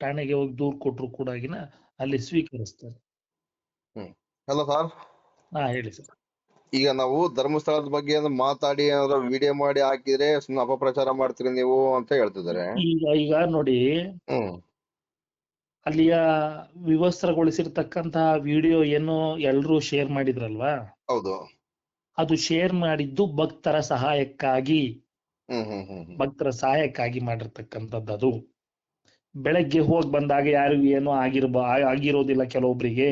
ಠಾಣೆಗೆ ಹೋಗಿ ದೂರ್ ಕೊಟ್ರು ಕೂಡ ಅಲ್ಲಿ ಸ್ವೀಕರಿಸ್ತಾರೆ. ಹಲೋ ಸರ್ ಹಾ ಹೇಳಿ ಸರ್. ಈಗ ನಾವು ಧರ್ಮಸ್ಥಳದ ಬಗ್ಗೆ ಏನಾದ್ರು ಮಾತಾಡಿ ಏನಾದ್ರು ವಿಡಿಯೋ ಮಾಡಿ ಹಾಕಿದ್ರೆ ಸುಮ್ಮನೆ ಅಪಪ್ರಚಾರ ಮಾಡ್ತೀರಿ ನೀವು ಅಂತ ಹೇಳ್ತಿದ್ದಾರೆ. ಈಗ ಈಗ ನೋಡಿ ಹ್ಮ್. ಅಲ್ಲಿಯ ವಿವಸ್ತ್ರಗೊಳಿಸಿರ್ತಕ್ಕಂತಹ ವಿಡಿಯೋ ಏನು ಎಲ್ರೂ ಶೇರ್ ಮಾಡಿದ್ರಲ್ವಾ? ಹೌದು. ಅದು ಶೇರ್ ಮಾಡಿದ್ದು ಭಕ್ತರ ಸಹಾಯಕ್ಕಾಗಿ ಹ್ಮ್ ಹ್ಮ್ ಹ್ಮ್ ಹ್ಮ್. ಭಕ್ತರ ಸಹಾಯಕ್ಕಾಗಿ ಮಾಡಿರ್ತಕ್ಕಂಥದ್ದು ಅದು. ಬೆಳಗ್ಗೆ ಹೋಗಿ ಬಂದಾಗ ಯಾರಿಗೂ ಏನೋ ಆಗಿರ್ಬ ಆಗಿರೋದಿಲ್ಲ ಹ್ಮ್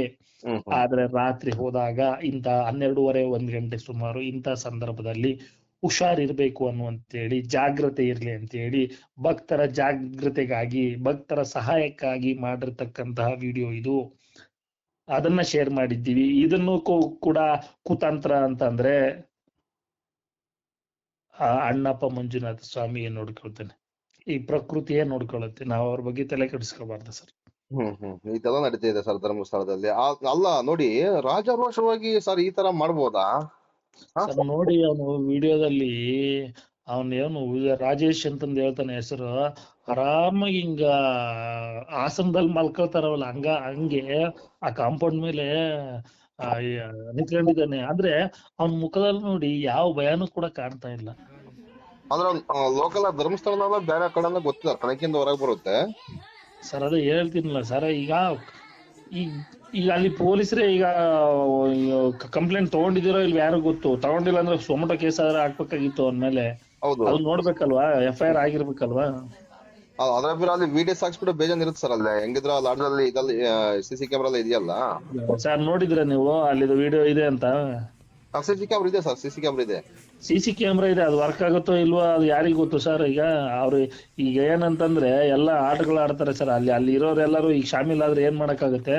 ಆದ್ರೆ ರಾತ್ರಿ ಹೋದಾಗ ಇಂತ ಹನ್ನೆರಡೂವರೆ, ಒಂದ್ ಗಂಟೆ ಸುಮಾರು ಇಂತ ಸಂದರ್ಭದಲ್ಲಿ ಹುಷಾರ್ ಹುಷಾರಿರ್ಬೇಕು ಅನ್ನುವಂತೇಳಿ ಜಾಗ್ರತೆ ಇರ್ಲಿ ಅಂತೇಳಿ ಭಕ್ತರ ಜಾಗ್ರತೆಗಾಗಿ, ಭಕ್ತರ ಸಹಾಯಕ್ಕಾಗಿ ಮಾಡಿರ್ತಕ್ಕಂತಹ ವಿಡಿಯೋ ಇದು. ಅದನ್ನ ಶೇರ್ ಮಾಡಿದ್ದೀವಿ. ಇದನ್ನು ಕೂಡ ಕುತಂತ್ರ ಅಂತಂದ್ರೆ ಅಂದ್ರೆ ಅಣ್ಣಪ್ಪ ಮಂಜುನಾಥ ಸ್ವಾಮಿ ನೋಡ್ಕೊಳ್ತೇನೆ. ಈ ಪ್ರಕೃತಿಯೇ ನೋಡ್ಕೊಳ್ಳುತ್ತೆ ನಾವು ಅವ್ರ ಬಗ್ಗೆ ತಲೆ ಕೆಡಿಸ್ಕೋಬಾರ್ದು ಸರ್. ಹ್ಮ್ ಹ್ಮ್. ಇದೆಲ್ಲ ನಡೀತಾ ಇದೆ ಸರ್ ಧರ್ಮಸ್ಥಳದಲ್ಲಿ. ಆ- ಅಲ್ಲ ನೋಡಿ ರಾಜಾರೋಷವಾಗಿ ಸರ್ ಈ ತರ ಮಾಡ್ಬೋದಾ? ಹಾ? ಸರ್ ನೋಡಿ ಅವನು ವಿಡಿಯೋದಲ್ಲಿ ಅವನ್ ಏನು ರಾಜೇಶ್ ಅಂತಂದ್ ಹೇಳ್ತಾನೆ ಹೆಸರು. ಆರಾಮಾಗಿ ಹಿಂಗ ಆಸನದಲ್ಲಿ ಮಲ್ಕೊಳ್ತಾರವಲ್ಲ ಹಂಗ ಹಂಗೆ ಆ ಕಾಂಪೌಂಡ್ ಮೇಲೆ ಆ, ಯ- ನಿಂತ್ಕೊಂಡಿದ್ದಾನೆ. ಆದ್ರೆ ಅವನ್ ಮುಖದಲ್ಲಿ ನೋಡಿ ಯಾವ ಭಯಾನೂ ಕೂಡ ಕಾಣ್ತಾ ಇಲ್ಲ. ಅಂದ್ರೆ ಲೋಕಲ್ ಧರ್ಮಸ್ಥಳ ಬೇರೆ ಕಡೆ ಗೊತ್ತಿಲ್ಲ. ತನಿಖೆಯಿಂದ ಹೊರಗೆ ಬರುತ್ತೆ. ಸರ್ ಅದೇ ಹೇಳ್ತೀನಲ್ಲ ಸರ್ ಈಗ ಈಗ ಈಗ ಅಲ್ಲಿ ಪೊಲೀಸರೇ ಈಗ ಕಂಪ್ಲೇಂಟ್ ತಗೊಂಡಿದ್ದೀರೋ ಇಲ್ಲಿ ಯಾರು ಗೊತ್ತು. ತಗೊಂಡಿಲ್ಲ ಅಂದ್ರೆ ಸೊಮಟೋ ಕೇಸ್ ಆದ್ರೆ ಹಾಕ್ಬೇಕಾಗಿತ್ತು ಅಂದ್ಮೇಲೆ ಮೇಲೆ ಹೌದು. ಅದು ನೋಡ್ಬೇಕಲ್ವಾ? ಎಫ್ ಐ ಆರ್ ಆಗಿರ್ಬೇಕಲ್ವಾ? ಅದ್ರ ಮೇಲೆ ಅಲ್ಲಿ ವಿಡಿಯೋಸ್ ಹಾಕ್ಸ್ಬಿಟ್ಟು ಬೇಜಾನ್ ಇರುತ್ತೆ ಸರ್ ಅಲ್ಲಿ. ಹೆಂಗಿದ್ರ ಲಾಡ್ಜಲ್ಲಿ ಇದಲ್ಲಿ ಸಿ ಸಿ ಕ್ಯಾಮ್ರಾ ಎಲ್ಲ ಇದೆಯಲ್ಲ? ಸರ್ ನೋಡಿದ್ರ ನೀವು ಅಲ್ಲಿ ವಿಡಿಯೋ ಇದೆ ಅಂತ? ಸಿ ಸಿ ಕ್ಯಾಮ್ರಾ ಇದೆ ಸರ್ ಸಿ ಸಿ ಕ್ಯಾಮ್ರಾ ಇದೆ. ಸಿ ಸಿ ಕ್ಯಾಮ್ರಾ ಇದೆ ಅದು ವರ್ಕ್ ಆಗುತ್ತೋ ಇಲ್ವೋ ಅದು ಯಾರಿಗ್ ಗೊತ್ತು ಸರ್ ಈಗ ಅವ್ರು ಈಗ ಏನಂತಂದ್ರೆ ಎಲ್ಲ ಆಟಗಳು ಆಡ್ತಾರೆ ಸರ್ ಅಲ್ಲಿ ಅಲ್ಲಿ ಇರೋರೆಲ್ಲರೂ ಈಗ ಶಾಮಿಲ್ ಆದ್ರೆ ಏನ್ ಮಾಡಕ್ಕಾಗತ್ತೆ?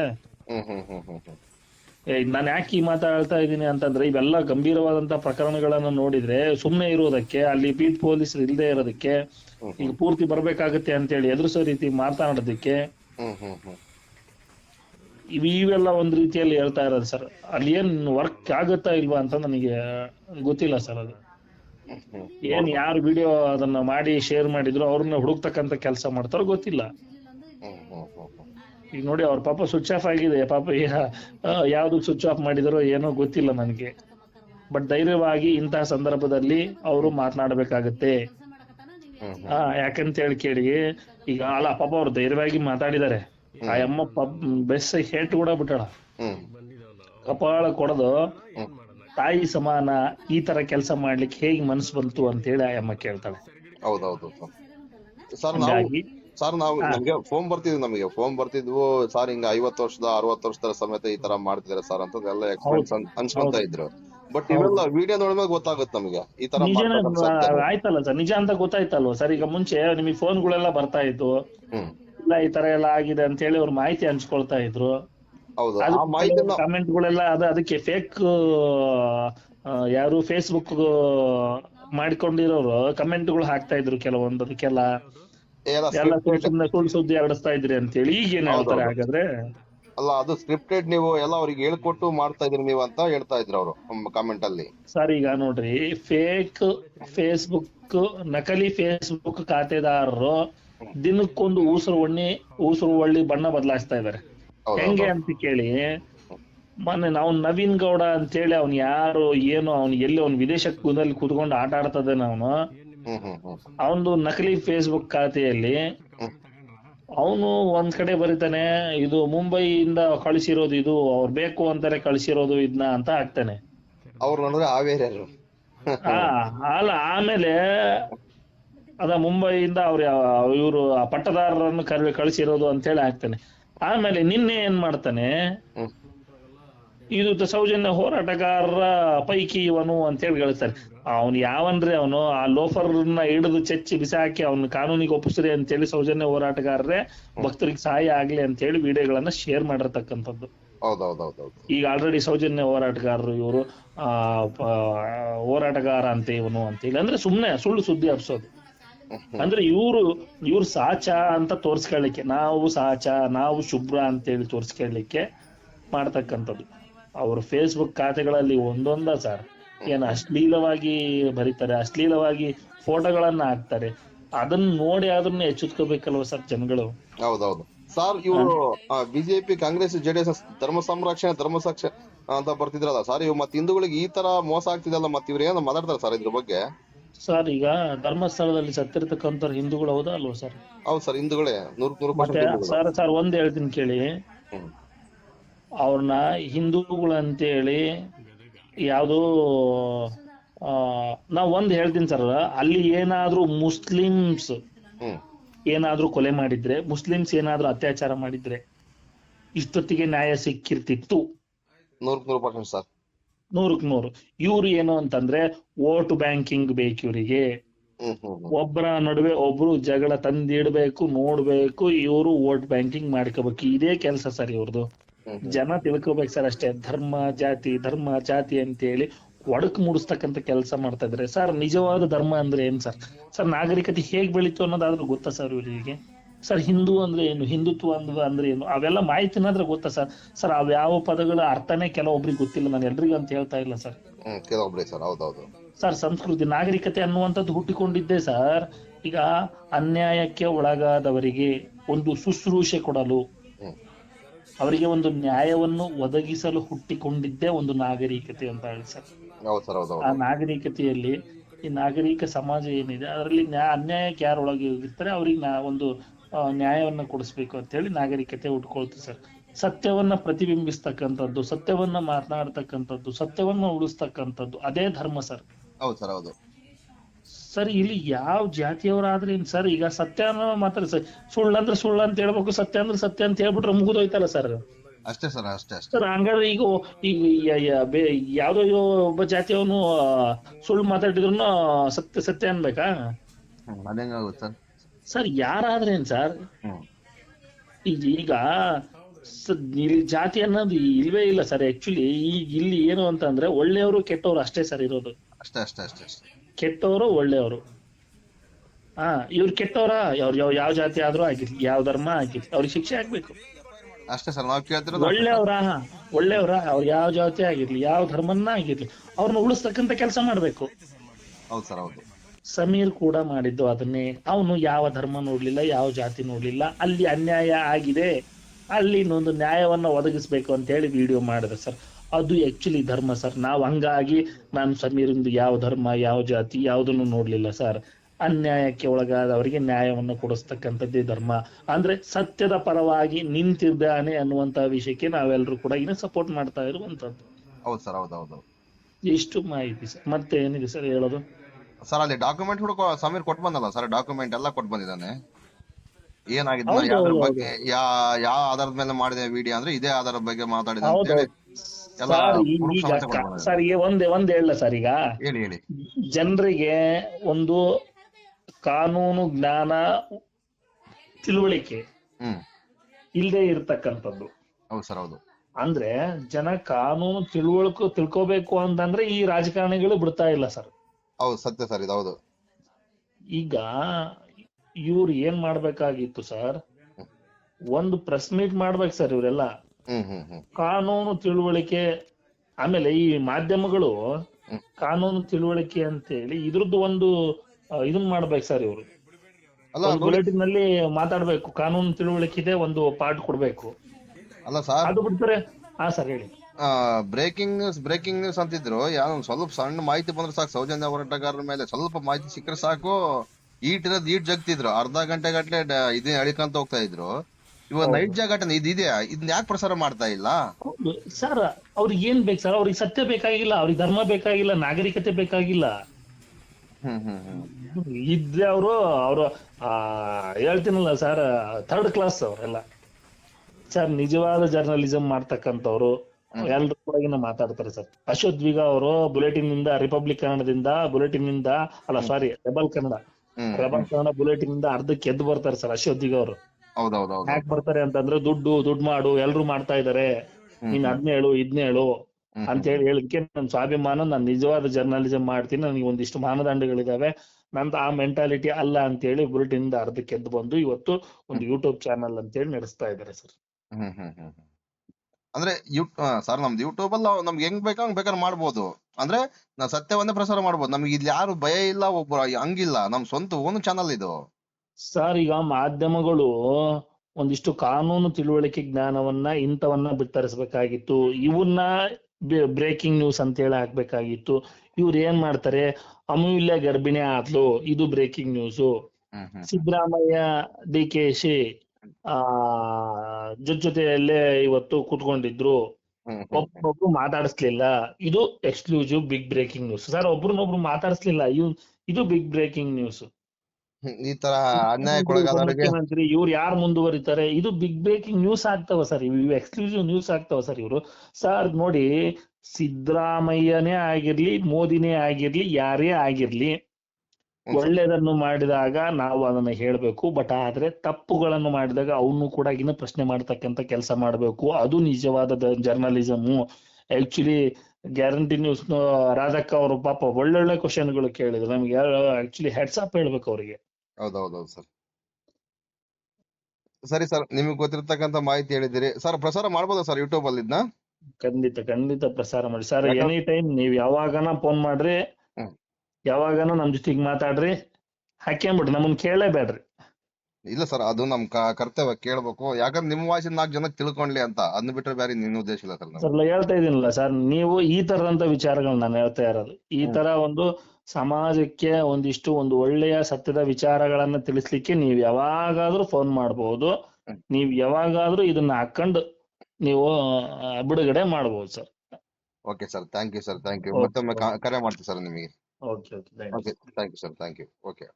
ನಾನ್ ಯಾಕೆ ಈ ಮಾತಾಡ್ತಾ ಇದ್ದೀನಿ ಅಂತಂದ್ರೆ ಇವೆಲ್ಲ ಗಂಭೀರವಾದಂತ ಪ್ರಕರಣಗಳನ್ನ ನೋಡಿದ್ರೆ ಸುಮ್ನೆ ಇರೋದಕ್ಕೆ ಅಲ್ಲಿ ಬೀಟ್ ಪೊಲೀಸರು ಇಲ್ಲದೆ ಇರೋದಕ್ಕೆ ಈಗ ಪೂರ್ತಿ ಬರ್ಬೇಕಾಗತ್ತೆ ಅಂತೇಳಿ ಎದುರಿಸೋ ರೀತಿ ಇವ್- ಇವೆಲ್ಲ ಒಂದ್ ರೀತಿಯಲ್ಲಿ ಹೇಳ್ತಾ ಇರೋದು ಸರ್. ಅಲ್ಲಿ ಏನ್ ವರ್ಕ್ ಆಗುತ್ತಾ ಇಲ್ವಾ ಅಂತ ನನಗೆ ಗೊತ್ತಿಲ್ಲ ಸರ್ ಅದು. ಏನ್ ಯಾರು ವಿಡಿಯೋ ಅದನ್ನ ಮಾಡಿ ಶೇರ್ ಮಾಡಿದ್ರು ಅವ್ರನ್ನ ಹುಡುಕ್ತಕ್ಕಂತ ಕೆಲಸ ಮಾಡ್ತಾರೋ ಗೊತ್ತಿಲ್ಲ. ಈಗ ನೋಡಿ ಅವ್ರ ಪಾಪ ಸ್ವಿಚ್ ಆಫ್ ಆಗಿದೆ. ಪಾಪ ಯಾವ್ದು ಸ್ವಿಚ್ ಆಫ್ ಮಾಡಿದಾರೋ ಏನೋ ಗೊತ್ತಿಲ್ಲ ನನಗೆ. ಬಟ್ ಧೈರ್ಯವಾಗಿ ಇಂತಹ ಸಂದರ್ಭದಲ್ಲಿ ಅವರು ಮಾತನಾಡಬೇಕಾಗತ್ತೆ. ಯಾಕಂತ ಹೇಳಿ ಕೇಳಿ ಈಗ ಅಲ್ಲ ಪಾಪ ಅವ್ರು ಧೈರ್ಯವಾಗಿ ಮಾತಾಡಿದ್ದಾರೆ. ಆ ಅಮ್ಮ ಬೆಸ್ ಹೇಟ್ ಕೂಡ ಬಿಟ್ಟಾಳ. ಕಪಾಳ ಕೊಡದು. ತಾಯಿ ಸಮಾನ ಈ ತರ ಕೆಲಸ ಮಾಡ್ಲಿಕ್ಕೆ ಹೇಗೆ ಮನಸ್ಸು ಬಂತು ಅಂತ ಹೇಳಿ ಆ ಅಮ್ಮ ಕೇಳ್ತಾಳೆ. ಹೌದೌದು. ಸರ್ ನಾವು ಸರ್ ನಾವು. ನಮ್ಗೆ ಫೋನ್ ಬರ್ತಿದ್ವಿ ನಮಗೆ. ಫೋನ್ ಬರ್ತಿದ್ವು. ಸರ್ ಹಿಂಗ ಐವತ್ತು ವರ್ಷದ ಅರವತ್ತು ವರ್ಷದ ಸಮೇತ ಈ ತರ ಮಾಡ್ತಿದಾರೆ ಸರ್ ಅಂತ ಎಲ್ಲ ಎಕ್ಸ್ಪೀರಿಯನ್ಸ್ ಹಂಚ್ಕೊಂತ ಇದ್ರು. ಬಟ್ ಇವೆಲ್ಲ ವಿಡಿಯೋ ನೋಡಿದ್ಮೇಲೆ ಗೊತ್ತಾಗುತ್ತೆ ನಮಗೆ. ಈ ತರ. ಆಯ್ತಲ್ಲ ಸರ್. ನಿಜ ಅಂತ ಗೊತ್ತಾಯ್ತಲ್ವ ಸರ್? ಈಗ ಮುಂಚೆ ನಿಮಗೆ ಫೋನ್ಗಳೆಲ್ಲ ಬರ್ತಾ ಇತ್ತು ಇಲ್ಲ ಈ ತರ ಎಲ್ಲ ಆಗಿದೆ ಅಂತ ಹೇಳಿ ಅವ್ರು ಮಾಹಿತಿ ಹಂಚ್ಕೊಳ್ತಾ ಇದ್ರು. ಹೌದು. ಆ ಕಮೆಂಟ್ ಗಳೆಲ್ಲ ಅದ ಅದಕ್ಕೆ ಫೇಕ್ ಯಾರು ಫೇಸ್ಬುಕ್ ಮಾಡ್ಕೊಂಡಿರೋರು ಕಮೆಂಟ್ಗಳು ಹಾಕ್ತಾ ಇದ್ರು ಕೆಲವೊಂದು ಅದಕ್ಕೆಲ್ಲ ಎಲ್ಲ ಎಲ್ಲ ಸುಳ್ಳು ಸುದ್ದಿ ಹರಡಿಸ್ತಾ ಇದ್ರಿ ಅಂತೇಳಿ ಈಗ ಏನ್ ಹೇಳ್ತಾರೆ ಹಾಗಾದ್ರೆ? ಅಲ್ಲ ಅದು ಸ್ಕ್ರಿಪ್ಟೆಡ್ ನೀವು ಎಲ್ಲ ಅವ್ರಿಗೆ ಹೇಳ್ಕೊಟ್ಟು ಮಾಡ್ತಾ ಇದ್ರಿ ನೀವು ಅಂತ ಹೇಳ್ತಾ ಇದ್ರು ಅವರು ಕಾಮೆಂಟ್ ಅಲ್ಲಿ ಸರ್ ಈಗ ನೋಡ್ರಿ ಫೇಕ್ ಫೇಸ್ಬುಕ್ ನಕಲಿ ಫೇಸ್ಬುಕ್ ಖಾತೆದಾರರು ದಿನಕ್ಕೊಂದು ಊಸರು ಒಣ್ಣಿ ಊಸರು ಒಳ್ಳಿ ಬಣ್ಣ ಬದಲಾಯಿಸ್ತಾ ಇದಾರೆ ಹೆಂಗೆ ಅಂತ ಕೇಳಿ ಮೊನ್ನೆ ನಾವು ನವೀನ್ ಗೌಡ ಅಂತ ಹೇಳಿ ಅವ್ನ್ ಯಾರು ಏನು ಅವ್ನ್ ಎಲ್ಲಿ ಅವ್ನ್ ವಿದೇಶಕ್ಕೆ ಕೂದಲ್ಲಿ ಕುತ್ಕೊಂಡು ಆಟ ಆಡ್ತದೆ ಅವನು. ನಕಲಿ ಫೇಸ್ಬುಕ್ ಖಾತೆಯಲ್ಲಿ ಅವನು ಒಂದ್ ಕಡೆ ಬರೀತಾನೆ ಇದು ಮುಂಬೈಯಿಂದ ಕಳಿಸಿರೋದು ಇದು ಅವ್ರು ಬೇಕು ಅಂತಾರೆ ಕಳಿಸಿರೋದು ಇದನ್ನ ಅಂತ ಹಾಕ್ತಾನೆ. ಅವ್ರು ನೋಡಿದ್ರೆ ಅಲ್ಲ ಆಮೇಲೆ ಅದ ಮುಂಬೈಯಿಂದ ಅವ್ರ ಇವರು ಪಟ್ಟದಾರರನ್ನು ಕರೆ ಕಳಿಸಿರೋದು ಅಂತ ಹೇಳಿ ಹಾಕ್ತಾನೆ. ಆಮೇಲೆ ನಿನ್ನೆ ಏನ್ ಮಾಡ್ತಾನೆ? ಇದು ಸೌಜನ್ಯ ಹೋರಾಟಗಾರರ ಪೈಕಿ ಇವನು ಅಂತ ಹೇಳಿ ಹೇಳ್ತಾರೆ. ಅವನು ಯಾವನ್ರಿ ಅವನು? ಆ ಲೋಫರ್ನ ಹಿಡಿದು ಚಚ್ಚಿ ಬಿಸಾಕಿ ಅವನು ಕಾನೂನಿಗೆ ಒಪ್ಪಿಸ್ರಿ ಅಂತ ಹೇಳಿ ಸೌಜನ್ಯ ಹೋರಾಟಗಾರರೇ ಭಕ್ತರಿಗೆ ಸಹಾಯ ಆಗ್ಲಿ ಅಂತ ಹೇಳಿ ವಿಡಿಯೋಗಳನ್ನ ಶೇರ್ ಮಾಡಿರ್ತಕ್ಕಂಥದ್ದು. ಈಗ ಆಲ್ರೆಡಿ ಸೌಜನ್ಯ ಹೋರಾಟಗಾರರು ಇವರು ಆ ಹೋರಾಟಗಾರ ಅಂತ ಇವನು ಅಂತ ಹೇಳಿ ಅಂದ್ರೆ ಸುಮ್ನೆ ಸುಳ್ಳು ಸುದ್ದಿ ಹಬ್ಸೋದು. ಅಂದ್ರೆ ಇವ್ರು ಇವ್ರು ಸಾಚ ಅಂತ ತೋರ್ಸ್ಕೊಳ್ಳಿಕ್ಕೆ ನಾವು ಸಾಚ ನಾವು ಶುಭ್ರ ಅಂತೇಳಿ ತೋರ್ಸ್ಕೊಳ್ಳಿಕ್ಕೆ ಮಾಡ್ತಕ್ಕಂಥದ್ದು. ಅವ್ರ ಫೇಸ್ಬುಕ್ ಖಾತೆಗಳಲ್ಲಿ ಒಂದೊಂದ ಸರ್ ಏನ್ ಅಶ್ಲೀಲವಾಗಿ ಬರೀತಾರೆ ಅಶ್ಲೀಲವಾಗಿ ಫೋಟೋಗಳನ್ನ ಹಾಕ್ತಾರೆ. ಅದನ್ನ ನೋಡಿ ಅದನ್ನ ಎಚ್ಚೆತ್ಕೋಬೇಕಲ್ವ ಸರ್ ಜನಗಳು? ಹೌದೌದು. ಸರ್ ಇವರು ಬಿಜೆಪಿ ಕಾಂಗ್ರೆಸ್ ಜೆಡಿಎಸ್ ಧರ್ಮ ಸಂರಕ್ಷಣೆ ಧರ್ಮ ಸಾಕ್ಷ ಅಂತ ಬರ್ತಿದ್ರಲ್ಲ ಸರ್ ಇವ್ ಮತ್ತೆ ಹಿಂದೂಗಳಿಗೆ ಈ ತರ ಮೋಸ ಆಗ್ತಿದಲ್ಲ ಮತ್ತೆ ಇವ್ರ ಏನೋ ಮಾತಾಡ್ತಾರೆ ಸರ್ ಇದ್ರ ಬಗ್ಗೆ? ಸರ್ ಈಗ ಧರ್ಮಸ್ಥಳದಲ್ಲಿ ಸತ್ತಿರ್ತಕ್ಕಂಥ ಹಿಂದೂಗಳು ಹೌದಾ ಅಲ್ವಾ ಸರ್? ಹೌದು ಸರ್ ಹಿಂದೂಗಳೇ. ನೂರ್ ನೂರು ಮತ್ತೆ ಪರ್ಸೆಂಟ್ ಸರ್ ಸರ್ ಒಂದ್ ಹೇಳ್ತೀನಿ ಕೇಳಿ. ಅವ್ರನ್ನ ಹಿಂದೂಗಳು ಅಂತೇಳಿ ಹೇಳಿ ಆ ನಾವ್ ಒಂದ್ ಹೇಳ್ತೀನಿ ಸರ್ ಅಲ್ಲಿ ಏನಾದ್ರೂ ಮುಸ್ಲಿಮ್ಸ್ ಹ್ಮ್. ಏನಾದ್ರೂ ಕೊಲೆ ಮಾಡಿದ್ರೆ ಮುಸ್ಲಿಮ್ಸ್ ಏನಾದ್ರೂ ಅತ್ಯಾಚಾರ ಮಾಡಿದ್ರೆ ಇಷ್ಟೊತ್ತಿಗೆ ನ್ಯಾಯ ಸಿಕ್ಕಿರ್ತಿತ್ತು. ನೂರಕ್ ನೂರು ಪರ್ಸೆಂಟ್ ಸರ್. ನೂರಕ್ ನೂರು. ಇವ್ರು ಏನು ಅಂತಂದ್ರೆ ವೋಟ್ ಬ್ಯಾಂಕಿಂಗ್ ಬೇಕು ಇವರಿಗೆ ಒಬ್ಬರ ನಡುವೆ ಒಬ್ರು ಜಗಳ ತಂದಿಡ್ಬೇಕು ನೋಡ್ಬೇಕು ಇವರು ವೋಟ್ ಬ್ಯಾಂಕಿಂಗ್ ಮಾಡ್ಕೋಬೇಕು. ಇದೇ ಕೆಲಸ ಸರ್ ಇವ್ರದ್ದು ಜನ ತಿಳ್ಕೋಬೇಕು ಸರ್ ಅಷ್ಟೇ. ಧರ್ಮ ಜಾತಿ ಧರ್ಮ ಜಾತಿ ಅಂತೇಳಿ ಒಡಕ್ ಮೂಡಿಸ್ತಕ್ಕಂತ ಕೆಲಸ ಮಾಡ್ತಾ ಇದ್ರೆ. ಸರ್ ನಿಜವಾದ ಧರ್ಮ ಅಂದ್ರೆ ಏನ್ ಸರ್? ಸರ್ ನಾಗರಿಕತೆ ಹೇಗ್ ಬೆಳೀತು ಅನ್ನೋದಾದ್ರೂ ಗೊತ್ತಾ ಸರ್ ಇವರಿಗೆ? ಸರ್ ಹಿಂದೂ ಅಂದ್ರೆ ಏನು? ಹಿಂದುತ್ವ ಅಂದ್ರೆ ಅಂದ್ರೆ ಏನು? ಅವೆಲ್ಲ ಮಾಹಿತಿನಾದ್ರೆ ಗೊತ್ತಾ ಸರ್? ಸರ್ ಅವ್ಯಾವ ಪದಗಳ ಅರ್ಥನೇ ಕೆಲವೊಬ್ರಿಗೆ ಗೊತ್ತಿಲ್ಲ. ನಾನು ಎಲ್ರಿಗೂ ಅಂತ ಹೇಳ್ತಾ ಇಲ್ಲ ಸರ್. ಕೆಲವೊಬ್ರಿಗೆ ಕೆಲವೊಬ್ರಿ ಸರ್. ಹೌದೌದು. ಸರ್ ಸಂಸ್ಕೃತಿ ನಾಗರಿಕತೆ ಅನ್ನುವಂಥದ್ದು ಹುಟ್ಟಿಕೊಂಡಿದ್ದೆ ಸರ್. ಈಗ ಅನ್ಯಾಯಕ್ಕೆ ಒಳಗಾದವರಿಗೆ ಒಂದು ಶುಶ್ರೂಷೆ ಕೊಡಲು ಅವರಿಗೆ ಒಂದು ನ್ಯಾಯವನ್ನು ಒದಗಿಸಲು ಹುಟ್ಟಿಕೊಂಡಿದ್ದೇ ಒಂದು ನಾಗರಿಕತೆ ಅಂತ ಹೇಳಿ ಸರ್. ಆ ನಾಗರಿಕತೆಯಲ್ಲಿ ಈ ನಾಗರಿಕ ಸಮಾಜ ಏನಿದೆ ಅದರಲ್ಲಿ ನ್ಯಾ ಅನ್ಯಾಯಕ್ಕೆ ಯಾರು ಹೋಗಿರ್ತಾರೆ ಅವ್ರಿಗೆ ನಾ ಒಂದು ನ್ಯಾಯವನ್ನ ಕೊಡಿಸ್ಬೇಕು ಅಂತ ಹೇಳಿ ನಾಗರಿಕತೆ ಉಟ್ಕೊಳ್ತು ಸರ್. ಸತ್ಯವನ್ನ ಪ್ರತಿಬಿಂಬಿಸ್ತಕ್ಕಂಥದ್ದು ಸತ್ಯವನ್ನ ಮಾತನಾಡ್ತಕ್ಕಂಥದ್ದು ಸತ್ಯವನ್ನ ಉಳಿಸ್ತಕ್ಕಂಥದ್ದು ಅದೇ ಧರ್ಮ ಸರ್. ಹೌದು ಸರ್ ಹೌದು. ಸರ್ ಇಲ್ಲಿ ಯಾವ ಜಾತಿಯವರಾದ್ರೆ ಏನ್ ಸರ್ ಈಗ ಸತ್ಯ ಅನ್ನೋ ಮಾತ್ರ ಸರ್ ಸುಳ್ಳಂದ್ರೆ ಸುಳ್ಳು ಅಂತ ಹೇಳ್ಬೇಕು ಸತ್ಯ ಅಂದ್ರೆ ಸತ್ಯ ಅಂತ ಹೇಳ್ಬಿಟ್ರೆ ಮುಗಿದೋಯ್ತಲ್ಲ ಸರ್. ಅಷ್ಟೇ ಸರ್ ಅಷ್ಟೇ ಅಷ್ಟೇ. ಸರ್ ಹಂಗಾದ್ರೆ ಈಗ ಈಗ ಯಾವ್ದೋ ಒಬ್ಬ ಜಾತಿಯವನು ಸುಳ್ಳು ಮಾತಾಡಿದ್ರು ಸತ್ಯ ಸತ್ಯ ಅನ್ಬೇಕಾ? ಸರ್? ಸರ್ ಯಾರಾದ್ರೇನ್ ಸರ್? ಈಗ ಜಾತಿ ಅನ್ನೋದು ಇಲ್ವೇ ಇಲ್ಲ ಸರ್ ಆಕ್ಚುಲಿ ಈಗ ಇಲ್ಲಿ ಏನು ಅಂತಂದ್ರೆ ಒಳ್ಳೆಯವರು ಕೆಟ್ಟವರು ಅಷ್ಟೇ ಸರ್ ಇರೋದು. ಅಷ್ಟೇ ಅಷ್ಟೇ ಅಷ್ಟೇ ಅಷ್ಟೇ. ಕೆಟ್ಟವರು ಒಳ್ಳೆಯವರು. ಹಾ ಇವ್ರು ಕೆಟ್ಟವರ ಅವ್ರ ಯಾವ ಯಾವ ಜಾತಿ ಆದ್ರೂ ಆಗಿರ್ಲಿ ಯಾವ ಧರ್ಮ ಆಗಿರ್ಲಿ ಅವ್ರಿಗೆ ಶಿಕ್ಷೆ ಆಗ್ಬೇಕು. ಅಷ್ಟೇ ಸರ್ ನಾವು ಕೇಳ್ತಿರೋದು. ಒಳ್ಳೆಯವರ ಒಳ್ಳೆಯವರ ಅವ್ರು ಯಾವ ಜಾತಿ ಆಗಿರ್ಲಿ ಯಾವ ಧರ್ಮನ್ನ ಆಗಿರ್ಲಿ ಅವ್ರನ್ನ ಉಳಿಸ್ತಕ್ಕಂತ ಕೆಲಸ ಮಾಡ್ಬೇಕು. ಹೌದು ಸರ್ ಹೌದು. ಸಮೀರ್ ಕೂಡ ಮಾಡಿದ್ದು ಅದನ್ನೇ. ಅವನು ಯಾವ ಧರ್ಮ ನೋಡ್ಲಿಲ್ಲ ಯಾವ ಜಾತಿ ನೋಡ್ಲಿಲ್ಲ. ಅಲ್ಲಿ ಅನ್ಯಾಯ ಆಗಿದೆ. ಅಲ್ಲಿ ಇನ್ನೊಂದು ನ್ಯಾಯವನ್ನ ಒದಗಿಸ್ಬೇಕು ಅಂತ ಹೇಳಿ ವಿಡಿಯೋ ಮಾಡಿದ್ರೆ ಸರ್. ಅದು ಆಕ್ಚುಲಿ ಧರ್ಮ ಸರ್. ನಾವು ಹಂಗಾಗಿ ನಾನು ಸಮೀರಿಂದು ಯಾವ ಧರ್ಮ ಯಾವ ಜಾತಿ ಯಾವುದನ್ನು ನೋಡ್ಲಿಲ್ಲ ಸರ್. ಅನ್ಯಾಯಕ್ಕೆ ಒಳಗಾದವರಿಗೆ ನ್ಯಾಯವನ್ನು ಕೊಡಿಸ್ತಕ್ಕಂಥದ್ದೇ ಧರ್ಮ. ಅಂದ್ರೆ ಸತ್ಯದ ಪರವಾಗಿ ನಿಂತಿದ್ದಾನೆ ಅನ್ನುವಂತಹ ವಿಷಯಕ್ಕೆ ನಾವೆಲ್ಲರೂ ಕೂಡ ಇನ್ನು ಸಪೋರ್ಟ್ ಮಾಡ್ತಾ ಇರುವಂತದ್ದು ಹೌದು ಸರ್ ಹೌದು ಹೌದು ಇಷ್ಟು ಮಾಹಿತಿ ಸರ್? ಮತ್ತೆ ಏನಿದೆ ಸರ್ ಹೇಳೋದು? ಸರ್ ಅಲ್ಲಿ ಡಾಕ್ಯುಮೆಂಟ್ ಹುಡುಕೋ ಸಮೀರ್ ಕೊಟ್ ಬಂದಲ್ಲ ಸರ್ ಡಾಕ್ಯುಮೆಂಟ್ ಎಲ್ಲ ಕೊಟ್ ಬಂದಿದ್ದಾನೆ. ಏನಾಗಿದೆ ಹೌದು, ಯಾವ್ದ್ರ ಹೌದು, ಬಗ್ಗೆ ಯಾ ಯಾವ ಆಧಾರದ ಮೇಲೆ ಮಾಡಿದೆ ವಿಡಿಯೋ ಅಂದ್ರೆ ಇದೇ ಆಧಾರದ ಬಗ್ಗೆ ಮಾತಾಡಿದ ಅಂತ ಹೌದು ಹೇಳಿ. ಎಲ್ಲ ಸರ್ ಈ- proof ಈಗ ಸಮೇತ ಕ- ಕೊಟ್ಟು ಬಂದಿದ್ದಾನೆ. ಸರ್ ಈಗ ಒಂದೇ ಒಂದ್ ಹೇಳ ಸರ್ ಈಗ. ಹೇಳಿ ಹೇಳಿ. ಜನರಿಗೆ ಒಂದು ಕಾನೂನು ಜ್ಞಾನ ತಿಳುವಳಿಕೆ ಹ್ಮ್. ಇಲ್ಲದೆ ಇರ್ತಕ್ಕಂಥದ್ದು. ಹೌದು ಸರ್ ಹೌದು. ಅಂದ್ರೆ ಜನ ಕಾನೂನು ತಿಳುವಳಿಕೆ ತಿಳ್ಕೋಬೇಕು ಅಂತಂದ್ರೆ ಈ ರಾಜಕಾರಣಿಗಳು ಬಿಡ್ತಾ ಇಲ್ಲ ಸರ್. ಹೌದು ಸತ್ಯ ಸರ್ ಇದು ಹೌದು. ಈಗ ಇವ್ರು ಏನ್ ಮಾಡ್ಬೇಕಾಗಿತ್ತು ಸರ್? ಒಂದು ಪ್ರೆಸ್ ಮೀಟ್ ಮಾಡ್ಬೇಕು ಸರ್ ಇವರೆಲ್ಲ. ಹ್ಮ್ ಹ್ಮ್ ಹ್ಮ್. ಕಾನೂನು ತಿಳುವಳಿಕೆ ಆಮೇಲೆ ಈ ಮಾಧ್ಯಮಗಳು ಕಾನೂನು ತಿಳುವಳಿಕೆ ಅಂತ ಹೇಳಿ ಇದ್ರದ್ದು ಒಂದು ಆ, ಇದನ್ ಮಾಡ್ಬೇಕು ಸರ್ ಇವರು. ಅಲ್ಲ ನೋಡಿ ಬುಲೆಟಿನ್ನಲ್ಲಿ ಮಾತಾಡ್ಬೇಕು ಕಾನೂನು ತಿಳುವಳಿಕೆ ಇದೆ ಒಂದು ಪಾರ್ಟ್ ಕೊಡ್ಬೇಕು. ಅಲ್ಲ ಸರ್. ಅದು ಬಿಡ್ತಾರೆ? ಹಾ ಸರ್ ಹೇಳಿ. ಬ್ರೇಕಿಂಗ್ ನ್ಯೂಸ್ ಬ್ರೇಕಿಂಗ್ ನ್ಯೂಸ್ ಅಂತಿದ್ರು. ಯಾರು ಒಂದ್ ಸ್ವಲ್ಪ ಸಣ್ಣ ಮಾಹಿತಿ ಬಂದ್ರೆ ಸಾಕು. ಸೌಜನ್ಯ ಹೋರಾಟಗಾರರ ಮೇಲೆ ಸ್ವಲ್ಪ ಮಾಹಿತಿ ಸಿಕ್ಕರೆ ಸಾಕು. ಈಟ್ ಇರೋದ್ ಈಟ್ ಜಗ್ತಿದ್ರು. ಅರ್ಧ ಗಂಟೆ ಗಟ್ಟಲೆ ಇದನ್ನ ಎಳಿಕಂತ ಹೋಗ್ತಾ ಇದ್ರು. ಇವಾಗ ನೈಟ್ ಜಾಗಟನೆ ಇದು ಇದೆಯಾ? ಇದನ್ನ ಯಾಕೆ ಪ್ರಸಾರ ಮಾಡ್ತಾ ಇಲ್ಲ? ಸರ್ ಅವ್ರಿಗೆ ಏನ್ ಬೇಕು ಸರ್? ಅವ್ರಿಗೆ ಸತ್ಯ ಬೇಕಾಗಿಲ್ಲ. ಅವ್ರಿಗೆ ಧರ್ಮ ಬೇಕಾಗಿಲ್ಲ. ನಾಗರಿಕತೆ ಬೇಕಾಗಿಲ್ಲ. ಇದ್ರೆ ಅವರು ಅವರು ಹೇಳ್ತೀನಲ್ಲ ಸರ್ ಥರ್ಡ್ ಕ್ಲಾಸ್ ಅವರೆಲ್ಲ. ಸರ್ ನಿಜವಾದ ಜರ್ನಲಿಸಂ ಮಾಡ್ತಕ್ಕಂಥವ್ರು. ಎಲ್ರು ಕೂಡ ಮಾತಾಡ್ತಾರೆ ಸರ್. ಅಶೋಕ್ ದ್ವಿಗ ಅವರು ಬುಲೆಟಿನ್ನಿಂದ ರಿಪಬ್ಲಿಕ್ ಕನ್ನಡದಿಂದ ಬುಲೆಟಿನ್ನಿಂದ ಅಲ್ಲ sorry rebel Kannada rebel Kannada ಬುಲೆಟಿನ್ನಿಂದ ಅರ್ಧಕ್ಕೆ ಎದ್ದು ಬರ್ತಾರೆ ಸರ್ ಅಶೋಕ್ ದ್ವಿಗ ಅವರು. ಯಾಕೆ ಬರ್ತಾರೆ ಅಂತಂದ್ರೆ ದುಡ್ಡು ದುಡ್ಡು ಮಾಡು ಎಲ್ರು ಮಾಡ್ತಾ ಇದಾರೆ. ನೀನ್ ಅದ್ನ ಹೇಳು ಇದ್ನ ಹೇಳು ಅಂತ ಹೇಳಿ ಹೇಳಿದಕ್ಕೆ ನನ್ ಸ್ವಾಭಿಮಾನ ನಾನ್ ನಿಜವಾದ ಜರ್ನಲಿಸಂ ಮಾಡ್ತೀನಿ ನನಗೆ ಒಂದಿಷ್ಟು ಮಾನದಂಡಗಳಿದಾವೆ. ನಂತ ಆ ಮೆಂಟಾಲಿಟಿ ಅಲ್ಲ ಅಂತ ಹೇಳಿ ಬುಲೆಟಿನ್ ಇಂದ ಅರ್ಧಕ್ಕೆ ಎದ್ದು ಬಂದು ಇವತ್ತು ಒಂದು ಯೂಟ್ಯೂಬ್ ಚಾನಲ್ ಅಂತ ಹೇಳಿ ನಡೆಸ್ತಾ ಇದ್ದಾರೆ ಸರ್. ಹ್ಮ್ ಹ್ಮ್ ಹ್ಮ್ ಹ್ಮ್. ಅಂದ್ರೆ ಯು ಸರ್ ನಮ್ದು ಯೂಟ್ಯೂಬ್ ಅಲ್ಲ ನಮ್ಗೆ ಹೆಂಗ್ ಬೇಕೋ ಹಂಗ್ ಬೇಕಾದ್ರೆ ಮಾಡ್ಬೋದು. ಅಂದ್ರೆ ನಾವು ಸತ್ಯವನ್ನೇ ಪ್ರಸಾರ ಮಾಡ್ಬೋದು. ನಮ್ಗೆ ಇಲ್ಲಿ ಯಾರು ಭಯ ಇಲ್ಲ ಒಬ್ಬ ಹಂಗಿಲ್ಲ. ನಮ್ ಸ್ವಂತ ಓನ್ ಚಾನಲ್ ಇದು. ಸರ್ ಈಗ ಮಾಧ್ಯಮಗಳು ಒಂದಿಷ್ಟು ಕಾನೂನು ತಿಳುವಳಿಕೆ ಜ್ಞಾನವನ್ನ ಇಂಥವನ್ನ ಬಿತ್ತರಿಸಬೇಕಾಗಿತ್ತು. ಇವನ್ನ ಬ್ರೇಕಿಂಗ್ ನ್ಯೂಸ್ ಅಂತ ಹೇಳಿ ಹಾಕ್ಬೇಕಾಗಿತ್ತು. ಇವ್ರು ಏನ್ ಮಾಡ್ತಾರೆ? ಅಮೂಲ್ಯ ಗರ್ಭಿಣಿ ಆದ್ಲು. ಇದು breaking news Siddaramaiah D K she ಆ ಜೊತೆ ಜೊತೆಯಲ್ಲೇ ಇವತ್ತು ಕೂತ್ಕೊಂಡಿದ್ರು. ಒಬ್ಬೊಬ್ರು ಮಾತಾಡಿಸ್ಲಿಲ್ಲ. ಇದು exclusive big breaking news sir ಒಬ್ರನ್ನೊಬ್ರು ಮಾತಾಡಿಸ್ಲಿಲ್ಲ. ಇದು ಬಿಗ್ ಬ್ರೇಕಿಂಗ್ ನ್ಯೂಸ್. ಈ ತರ ಮುಖ್ಯಮಂತ್ರಿ ಇವ್ರು ಯಾರು ಮುಂದುವರಿತಾರೆ? ಇದು ಬಿಗ್ ಬ್ರೇಕಿಂಗ್ ನ್ಯೂಸ್ ಆಗ್ತಾವ ಸರ್. ಇವು ಎಕ್ಸ್ಕ್ಲೂಸಿವ್ ನ್ಯೂಸ್ ಆಗ್ತಾವ ಸರ್ ಇವರು. ಸರ್ ನೋಡಿ ಸಿದ್ದರಾಮಯ್ಯನೇ ಆಗಿರ್ಲಿ ಮೋದಿನೇ ಆಗಿರ್ಲಿ ಯಾರೇ ಆಗಿರ್ಲಿ ಒಳ್ಳೇದನ್ನು ಮಾಡಿದಾಗ ನಾವು ಅದನ್ನ ಹೇಳ್ಬೇಕು ಬಟ್ ಆದ್ರೆ ತಪ್ಪುಗಳನ್ನು ಮಾಡಿದಾಗ ಅವನು ಕೂಡ ಇನ್ನು ಪ್ರಶ್ನೆ ಮಾಡ್ತಕ್ಕಂತ ಕೆಲಸ ಮಾಡ್ಬೇಕು. ಅದು ನಿಜವಾದ ಜರ್ನಲಿಸಮ್ ಆಕ್ಚುಲಿ ಗ್ಯಾರಂಟಿ ನ್ಯೂಸ್ ರಾಧಕ್ಕ ಅವರು ಪಾಪ ಒಳ್ಳೊಳ್ಳೆ ಕ್ವಶನ್ಗಳು ಕೇಳಿದ್ರು. ನಮ್ಗೆ ಆಕ್ಚುಲಿ ಹೆಡ್ಸ್ ಅಪ್ ಹೇಳ್ಬೇಕು ಅವರಿಗೆ. ಹೌದೌದೌದು ಸರ್ ಸರಿ ಸರ್ ನಿಮಗೆ ಗೊತ್ತಿರತಕ್ಕಂತ ಮಾಹಿತಿ ಹೇಳಿದಿರಿ ಸರ್ ಪ್ರಸಾರ ಮಾಡ್ಬೋದಾ ಸರ್ ಯೂಟ್ಯೂಬ್ ಅಲ್ಲಿ ಖಂಡಿತ ಖಂಡಿತ ಪ್ರಸಾರ ಮಾಡಿ. ಸರ್ ಎನಿ ಟೈಮ್ ನೀವ್ ಯಾವಾಗನ ಫೋನ್ ಮಾಡ್ರಿ. ಯಾವಾಗನ ನಮ್ ಜೊತೆಗ್ ಮಾತಾಡ್ರಿ. ಹಾಕ್ಯಂಬಿಡ್ರಿ ನಮ್ಮನ್ ಕೇಳಲೇಬೇಡ್ರಿ. ಇಲ್ಲ ಸರ್ ಅದು ನಮ್ ಕ- ಕರ್ತವ್ಯ ಕೇಳ್ಬೇಕು. ಯಾಕಂದ್ರೆ ನಿಮ್ಮ ವಾಸಿನ ನಾಲ್ಕು ಜನ ತಿಳ್ಕೊಂಡ್ಲಿ ಅಂತ. ಅದನ್ನ ಬಿಟ್ರೆ ಬೇರೆ ನಿನ್ನ ಉದ್ದೇಶ ಇಲ್ಲ ಸರ್ ನಮ್ಗೆ. ಸರ್ ಹೇಳ್ತಾ ಇದೀನಲ್ಲ ಸರ್ ನೀವು ಈ ತರದಂತ ವಿಚಾರಗಳನ್ನ ನಾನು ಹೇಳ್ತಾ ಇರೋದು. ಈ ತರ ಒಂದು ಸಮಾಜಕ್ಕೆ ಒಂದಿಷ್ಟು ಒಂದು ಒಳ್ಳೆಯ ಸತ್ಯದ ವಿಚಾರಗಳನ್ನ ತಿಳಿಸ್ಲಿಕ್ಕೆ ನೀವ್ ಯಾವಾಗಾದ್ರೂ ಫೋನ್ ಮಾಡಬಹುದು ಹ್ಮ್. ನೀವ್ ಯಾವಾಗಾದ್ರೂ ಇದನ್ನ ಹಾಕೊಂಡು ನೀವು ಆ, ಬಿಡುಗಡೆ ಮಾಡಬಹುದು sir. Okay sir thank you sir thank you. Okay, ಮತ್ತೊಮ್ಮೆ ಕ- ಕರೆ ಮಾಡ್ತೀವಿ ಸರ್ ನಿಮಗೆ. Okay, okay. Okay, thank you, sir. Thank you. Okay.